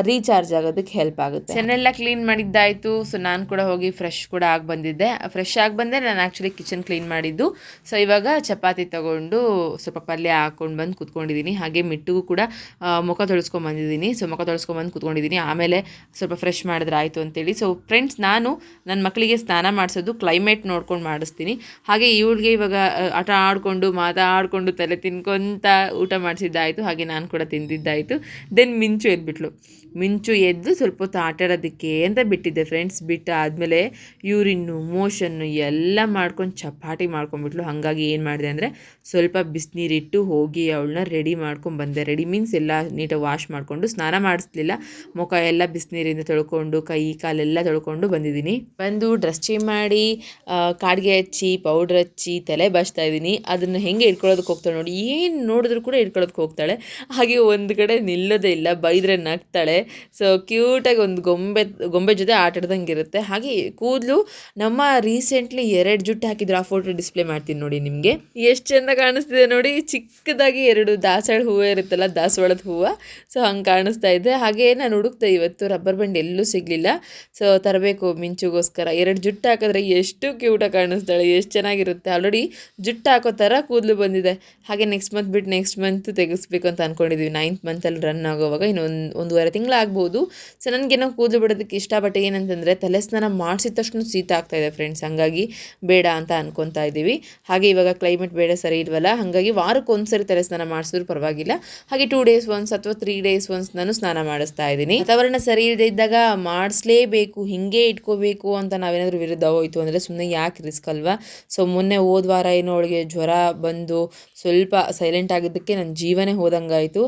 ರೀಚಾರ್ಜ್ ಆಗೋದಕ್ಕೆ ಹೆಲ್ಪ್ ಆಗುತ್ತೆ. ಚೆನ್ನೆಲ್ಲ ಕ್ಲೀನ್ ಮಾಡಿದ್ದಾಯಿತು ಸೊ ನಾನು ಕೂಡ ಹೋಗಿ ಫ್ರೆಶ್ ಕೂಡ ಆಗಿ ಬಂದಿದ್ದೆ. ಫ್ರೆಶ್ ಆಗಿ ಬಂದೆ ನಾನು ಆ್ಯಕ್ಚುಲಿ ಕಿಚನ್ ಕ್ಲೀನ್ ಮಾಡಿದ್ದು. ಸೊ ಇವಾಗ ಚಪಾತಿ ತೊಗೊಂಡು ಸ್ವಲ್ಪ ಪಲ್ಯ ಹಾಕ್ಕೊಂಡು ಬಂದು ಕೂತ್ಕೊಂಡಿದ್ದೀನಿ ಹಾಗೆ ಮಿಟ್ಟಿಗೂ ಕೂಡ ಮುಖ ತೊಳಸ್ಕೊಂಡು ಬಂದಿದ್ದೀನಿ ಸೊ ಮುಖ ತೊಳ್ಸ್ಕೊಂಬಂದು ಕೂತ್ಕೊಂಡಿದ್ದೀನಿ ಆಮೇಲೆ ಸ್ವಲ್ಪ ಫ್ರೆಶ್ ಮಾಡಿದ್ರೆ ಆಯಿತು ಅಂತೇಳಿ. ಸೊ ಫ್ರೆಂಡ್ಸ್ ನಾನು ನನ್ನ ಮಕ್ಕಳಿಗೆ ಸ್ನಾನ ಮಾಡಿಸೋದು ಕ್ಲೈಮೇಟ್ ನೋಡ್ಕೊಂಡು ಮಾಡಿಸ್ತೀನಿ. ಹಾಗೆ ಇವಳಿಗೆ ಇವಾಗ ಆಟ ಆಡಿಕೊಂಡು ಮಾತಾಡಿಕೊಂಡು ತಲೆ ತಿನ್ಕೊಂತ ಊಟ ಮಾಡಿಸಿದ್ದಾಯಿತು. ಹಾಗೆ ನಾನು ಕೂಡ ತಿಂದಿದ್ದಾಯಿತು. ದೆನ್ ಮಿಂಚು ಎದ್ಬಿಟ್ಲು. ಮಿಂಚು ಎದ್ದು ಸ್ವಲ್ಪ ಹೊತ್ತು ಆಟ ಆಡೋದಕ್ಕೆ ಅಂತ ಬಿಟ್ಟಿದ್ದೆ ಫ್ರೆಂಡ್ಸ್ ಬಿಟ್ಟು ಆದಮೇಲೆ ಯೂರಿನ್ನು ಮೋಷನ್ನು ಎಲ್ಲ ಮಾಡ್ಕೊಂಡು ಚಪಾಟಿ ಮಾಡ್ಕೊಂಡ್ಬಿಟ್ಲು. ಹಾಗಾಗಿ ಏನು ಮಾಡಿದೆ ಅಂದರೆ ಸ್ವಲ್ಪ ಬಿಸಿನೀರಿಟ್ಟು ಹೋಗಿ ಅವಳನ್ನ ರೆಡಿ ಮಾಡ್ಕೊಂಡು ಬಂದೆ. ರೆಡಿ ಮೀನ್ಸ್ ಎಲ್ಲ ನೀಟಾಗಿ ವಾಶ್ ಮಾಡಿಕೊಂಡು ಸ್ನಾನ ಮಾಡಿಸ್ಲಿಲ್ಲ. ಮುಖ ಎಲ್ಲ ಬಿಸಿನೀರಿಂದ ತೊಳ್ಕೊಂಡು ಕೈ ಕಾಲೆಲ್ಲ ತೊಳ್ಕೊಂಡು ಬಂದಿದ್ದೀನಿ. ಬಂದು ಡ್ರೆಸ್ ಚೇಂಜ್ ಮಾಡಿ ಕಾಡಿಗೆ ಹಚ್ಚಿ ಪೌಡ್ರ್ ಹಚ್ಚಿ, ತಲೆ ಬಾಚ್ತಾ ಇದ್ದೀನಿ. ಅದನ್ನು ಹೆಂಗೆ ಇಟ್ಕೊಳ್ಳೋದಕ್ಕೆ ಹೋಗ್ತಾಳೆ ನೋಡಿ. ಏನು ನೋಡಿದ್ರು ಕೂಡ ಇಟ್ಕೊಳ್ಳೋದಕ್ಕೆ ಹೋಗ್ತಾಳೆ. ಹಾಗೆ ಒಂದು ಕಡೆ ನಿಲ್ಲೋದೇ ಇಲ್ಲ. ಬೈದ್ರೆ ನಗ್ತಾಳೆ. ಸೊ ಕ್ಯೂಟಾಗಿ ಒಂದು ಗೊಂಬೆ ಗೊಂಬೆ ಜೊತೆ ಆಟ ಆಡ್ದಂಗೆ ಇರುತ್ತೆ. ಹಾಗೆ ಕೂದಲು ನಮ್ಮ ರೀಸೆಂಟ್ಲಿ ಎರಡು ಜುಟ್ಟು ಹಾಕಿದ್ರು. ಆ ಫೋಟೋ ಡಿಸ್ಪ್ಲೇ ಮಾಡ್ತೀನಿ ನೋಡಿ ನಿಮಗೆ. ಎಷ್ಟು ಚೆಂದ ಕಾಣಿಸ್ತಿದೆ ನೋಡಿ. ಚಿಕ್ಕದಾಗಿ ಎರಡು ದಾಸವಾಳ ಹೂವು ಇರುತ್ತಲ್ಲ, ದಾಸವಾಳದ ಹೂವು. ಸೊ ಹಂಗೆ ಕಾಣಿಸ್ತಾ ಇದೆ. ಹಾಗೆ ನಾನು ಹುಡುಕ್ತೆ ಇವತ್ತು ರಬ್ಬರ್ ಬ್ಯಾಂಡ್ ಎಲ್ಲೂ ಸಿಗಲಿಲ್ಲ. ಸೊ ತರಬೇಕು ಮಿಂಚುಗೋಸ್ಕರ. ಎರಡು ಜುಟ್ಟು ಹಾಕಿದ್ರೆ ಎಷ್ಟು ಕ್ಯೂಟಾಗಿ ಕಾಣಿಸ್ತಾಳೆ, ಎಷ್ಟು ಚೆನ್ನಾಗಿರುತ್ತೆ. ಆಲ್ರೆಡಿ ಜುಟ್ಟು ಹಾಕೋ ಥರ ಕೂದಲು ಬಂದಿದೆ. ಹಾಗೆ ನೆಕ್ಸ್ಟ್ ಮಂತ್ ಬಿಟ್ಟು ನೆಕ್ಸ್ಟ್ ಮಂತ್ ತೆಗೆಸ್ಬೇಕು ಅಂತ ಅಂದ್ಕೊಂಡಿದ್ದೀವಿ ನೈನ್ತ್ ಮಂತಲ್ಲಿ ರನ್ ಆಗೋವಾಗ ಇನ್ನೊಂದು, ಒಂದೂವರೆ ತಿಂಗಳಾಗ್ಬೋದು ಸೊ ನನಗೇನೋ ಕೂದಲು ಬಿಡೋದಕ್ಕೆ ಇಷ್ಟ ಬಟ್ ಏನಂತಂದರೆ ತಲೆ ಸ್ನಾನ ಮಾಡಿಸಿದ ತಕ್ಷಣ ಶೀತ ಆಗ್ತಾ ಇದೆ ಫ್ರೆಂಡ್ಸ್ ಹಾಗಾಗಿ ಬೇಡ ಅಂತ ಅನ್ಕೊತಾ ಇದ್ದೀವಿ. ಹಾಗೆ ಇವಾಗ ಕ್ಲೈಮೇಟ್ ಬೇಡ ಸರಿ ಇಲ್ವಲ್ಲ? ಹಾಗಾಗಿ ವಾರಕ್ಕೆ ಒಂದ್ಸರಿ ತಲೆ ಸ್ನಾನ ಮಾಡಿಸಿದ್ರು ಪರವಾಗಿಲ್ಲ. ಹಾಗೆ ಟೂ ಡೇಸ್ ಒನ್ಸ್ ಅಥವಾ ತ್ರೀ ಡೇಸ್ ಒನ್ಸ್ ನಾನು ಸ್ನಾನ ಮಾಡಿಸ್ತಾ ಇದ್ದೀನಿ. ವಾತಾವರಣ ಸರಿ ಇಲ್ಲದೆ ಇದ್ದಾಗ ಮಾಡಿಸ್ಲೇಬೇಕು, ಹಿಂಗೆ ಇಟ್ಕೋಬೇಕು ಅಂತ ನಾವೇನಾದರೂ ವಿರುದ್ಧ ಹೋಯಿತು ಅಂದರೆ ಸುಮ್ಮನೆ ಯಾಕೆ ರಿಸ್ಕ್ ಅಲ್ವಾ? ಸೊ ಮೊನ್ನೆ ಹೋದ ವಾರ ಏನೋ ಅವಳಿಗೆ ಜ್ವರ ಬಂದು ಸ್ವಲ್ಪ ಸೈಲೆಂಟ್ ಆಗಿದ್ದಕ್ಕೆ ನನ್ನ ಜೀವನೇ ಹೋದಂಗಾಯಿತು.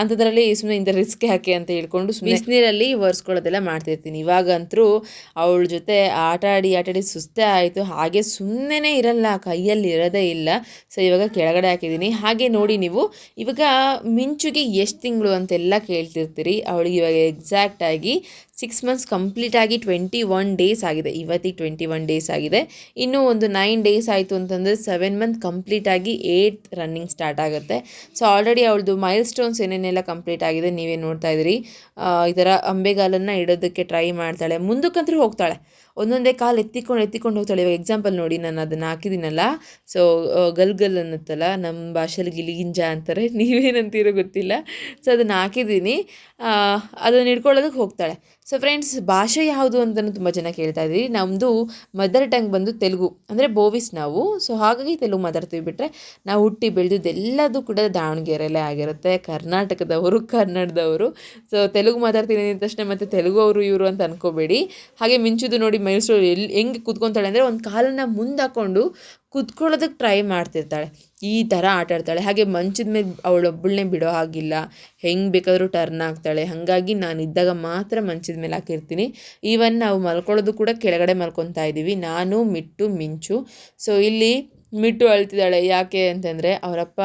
ಅಂಥದ್ರಲ್ಲಿ ಸುಮ್ಮನೆ ಇಂಥ ರಿಸ್ಕ್ ಯಾಕೆ ಅಂತ ಹೇಳ್ಕೊಂಡು ಬಿಸಿನೀರಲ್ಲಿ ಒರೆಸ್ಕೊಳ್ಳೋದೆಲ್ಲ ಮಾಡ್ತಿರ್ತೀನಿ. ಇವಾಗಂತೂ ಅವಳ ಜೊತೆ ಆಟ ಆಡಿ ಆಟ ಆಡಿ ಸುಸ್ತೇ ಆಯಿತು. ಹಾಗೆ ಸುಮ್ಮನೆ ಇರಲ್ಲ, ಕೈಯಲ್ಲಿ ಇರೋದೇ ಇಲ್ಲ. ಸೊ ಇವಾಗ ಕೆಳಗಡೆ ಹಾಕಿದ್ದೀನಿ. ಹಾಗೆ ನೋಡಿ ನೀವು, ಇವಾಗ ಮಿಂಚುಗೆ ಎಷ್ಟು ತಿಂಗಳು ಅಂತೆಲ್ಲ ಕೇಳ್ತಿರ್ತೀರಿ. ಅವಳಿಗೆ ಇವಾಗ ಎಕ್ಸಾಕ್ಟಾಗಿ ಸಿಕ್ಸ್ ಮಂತ್ಸ್ ಕಂಪ್ಲೀಟಾಗಿ ಟ್ವೆಂಟಿ ಒನ್ ಡೇಸ್ ಆಗಿದೆ. ಇವತ್ತಿಗೆ ಟ್ವೆಂಟಿ ಒನ್ ಡೇಸ್ ಆಗಿದೆ. ಇನ್ನೂ ಒಂದು ನೈನ್ ಡೇಸ್ ಆಯಿತು ಅಂತಂದರೆ ಸೆವೆನ್ ಮಂತ್ ಕಂಪ್ಲೀಟಾಗಿ ಏಯ್ಟ್ ರನ್ನಿಂಗ್ ಸ್ಟಾರ್ಟ್ ಆಗುತ್ತೆ. ಸೊ ಆಲ್ರೆಡಿ ಅವಳದು ಮೈಲ್ ಸ್ಟೋನ್ಸ್ ಏನೇನೆಲ್ಲ ಕಂಪ್ಲೀಟ್ ಆಗಿದೆ ನೀವೇ ನೋಡ್ತಾ ಇದ್ದೀರಿ. ಈ ಥರ ಅಂಬೆಗಾಲನ್ನು ಇಡೋದಕ್ಕೆ ಟ್ರೈ ಮಾಡ್ತಾಳೆ. ಮುಂದಕ್ಕಂತೂ ಹೋಗ್ತಾಳೆ. ಒಂದೊಂದೇ ಕಾಲು ಎತ್ತಿಕೊಂಡು ಎತ್ತಿಕೊಂಡು ಹೋಗ್ತಾಳೆ. ಇವಾಗ ಎಕ್ಸಾಂಪಲ್ ನೋಡಿ, ನಾನು ಅದನ್ನು ಹಾಕಿದ್ದೀನಲ್ಲ. ಸೊ ಗಲ್ಗಲ್ ಅನ್ನತ್ತಲ್ಲ ನಮ್ಮ ಭಾಷೆಯಲ್ಲಿ ಗಿಲಿಗಿಂಜ ಅಂತಾರೆ. [laughs] ನೀವೇನಂತೀರೋ ಗೊತ್ತಿಲ್ಲ. ಸೊ ಅದನ್ನು ಹಾಕಿದ್ದೀನಿ. ಅದನ್ನು ಹಿಡ್ಕೊಳ್ಳೋದಕ್ಕೆ ಹೋಗ್ತಾಳೆ. ಸೊ ಫ್ರೆಂಡ್ಸ್ ಭಾಷೆ ಯಾವುದು ಅಂತಲೂ ತುಂಬ ಜನ ಕೇಳ್ತಾ ಇದ್ದೀರಿ. ನಮ್ಮದು ಮದರ್ ಟಂಗ್ ಬಂದು ತೆಲುಗು. ಅಂದರೆ ಬೋವಿಸ್ ನಾವು. ಸೊ ಹಾಗಾಗಿ ತೆಲುಗು ಮಾತಾಡ್ತೀವಿ ಬಿಟ್ಟರೆ ನಾವು ಹುಟ್ಟಿ ಬೆಳೆದಿದ್ದೆಲ್ಲದೂ ಕೂಡ ದಾವಣಗೆರೆಯಲ್ಲೇ ಆಗಿರುತ್ತೆ. ಕರ್ನಾಟಕದವರು, ಕನ್ನಡದವರು. ಸೊ ತೆಲುಗು ಮಾತಾಡ್ತೀನಿ ಅಂದ ತಕ್ಷಣ ಮತ್ತೆ ತೆಲುಗು ಅವರು ಇವರು ಅಂತ ಅನ್ಕೋಬೇಡಿ. ಹಾಗೆ ಮಿಂಚುದು ನೋಡಿ ಮೈಸೂರು ಎಲ್ಲಿ ಹೆಂಗೆ ಕುತ್ಕೊತಾಳೆ ಅಂದರೆ ಒಂದು ಕಾಲನ್ನು ಮುಂದೆ ಹಾಕ್ಕೊಂಡು ಕುತ್ಕೊಳ್ಳೋದಕ್ಕೆ ಟ್ರೈ ಮಾಡ್ತಿರ್ತಾಳೆ. ಈ ಥರ ಆಟ ಆಡ್ತಾಳೆ. ಹಾಗೆ ಮಂಚದ ಮೇಲೆ ಅವಳೊಬ್ಬಳನ್ನೇ ಬಿಡೋ ಹಾಗಿಲ್ಲ. ಹೆಂಗೆ ಬೇಕಾದರೂ ಟರ್ನ್ ಆಗ್ತಾಳೆ. ಹಾಗಾಗಿ ನಾನು ಇದ್ದಾಗ ಮಾತ್ರ ಮಂಚದ ಮೇಲೆ ಹಾಕಿರ್ತೀನಿ. ಈವನ್ ನಾವು ಮಲ್ಕೊಳ್ಳೋದು ಕೂಡ ಕೆಳಗಡೆ ಮಲ್ಕೊತಾ ಇದ್ದೀವಿ. ನಾನು, ಮಿಟ್ಟು, ಮಿಂಚು. ಸೊ ಇಲ್ಲಿ ಮಿಟ್ಟು ಅಳ್ತಿದ್ದಾಳೆ. ಯಾಕೆ ಅಂತಂದರೆ, ಅವರಪ್ಪ,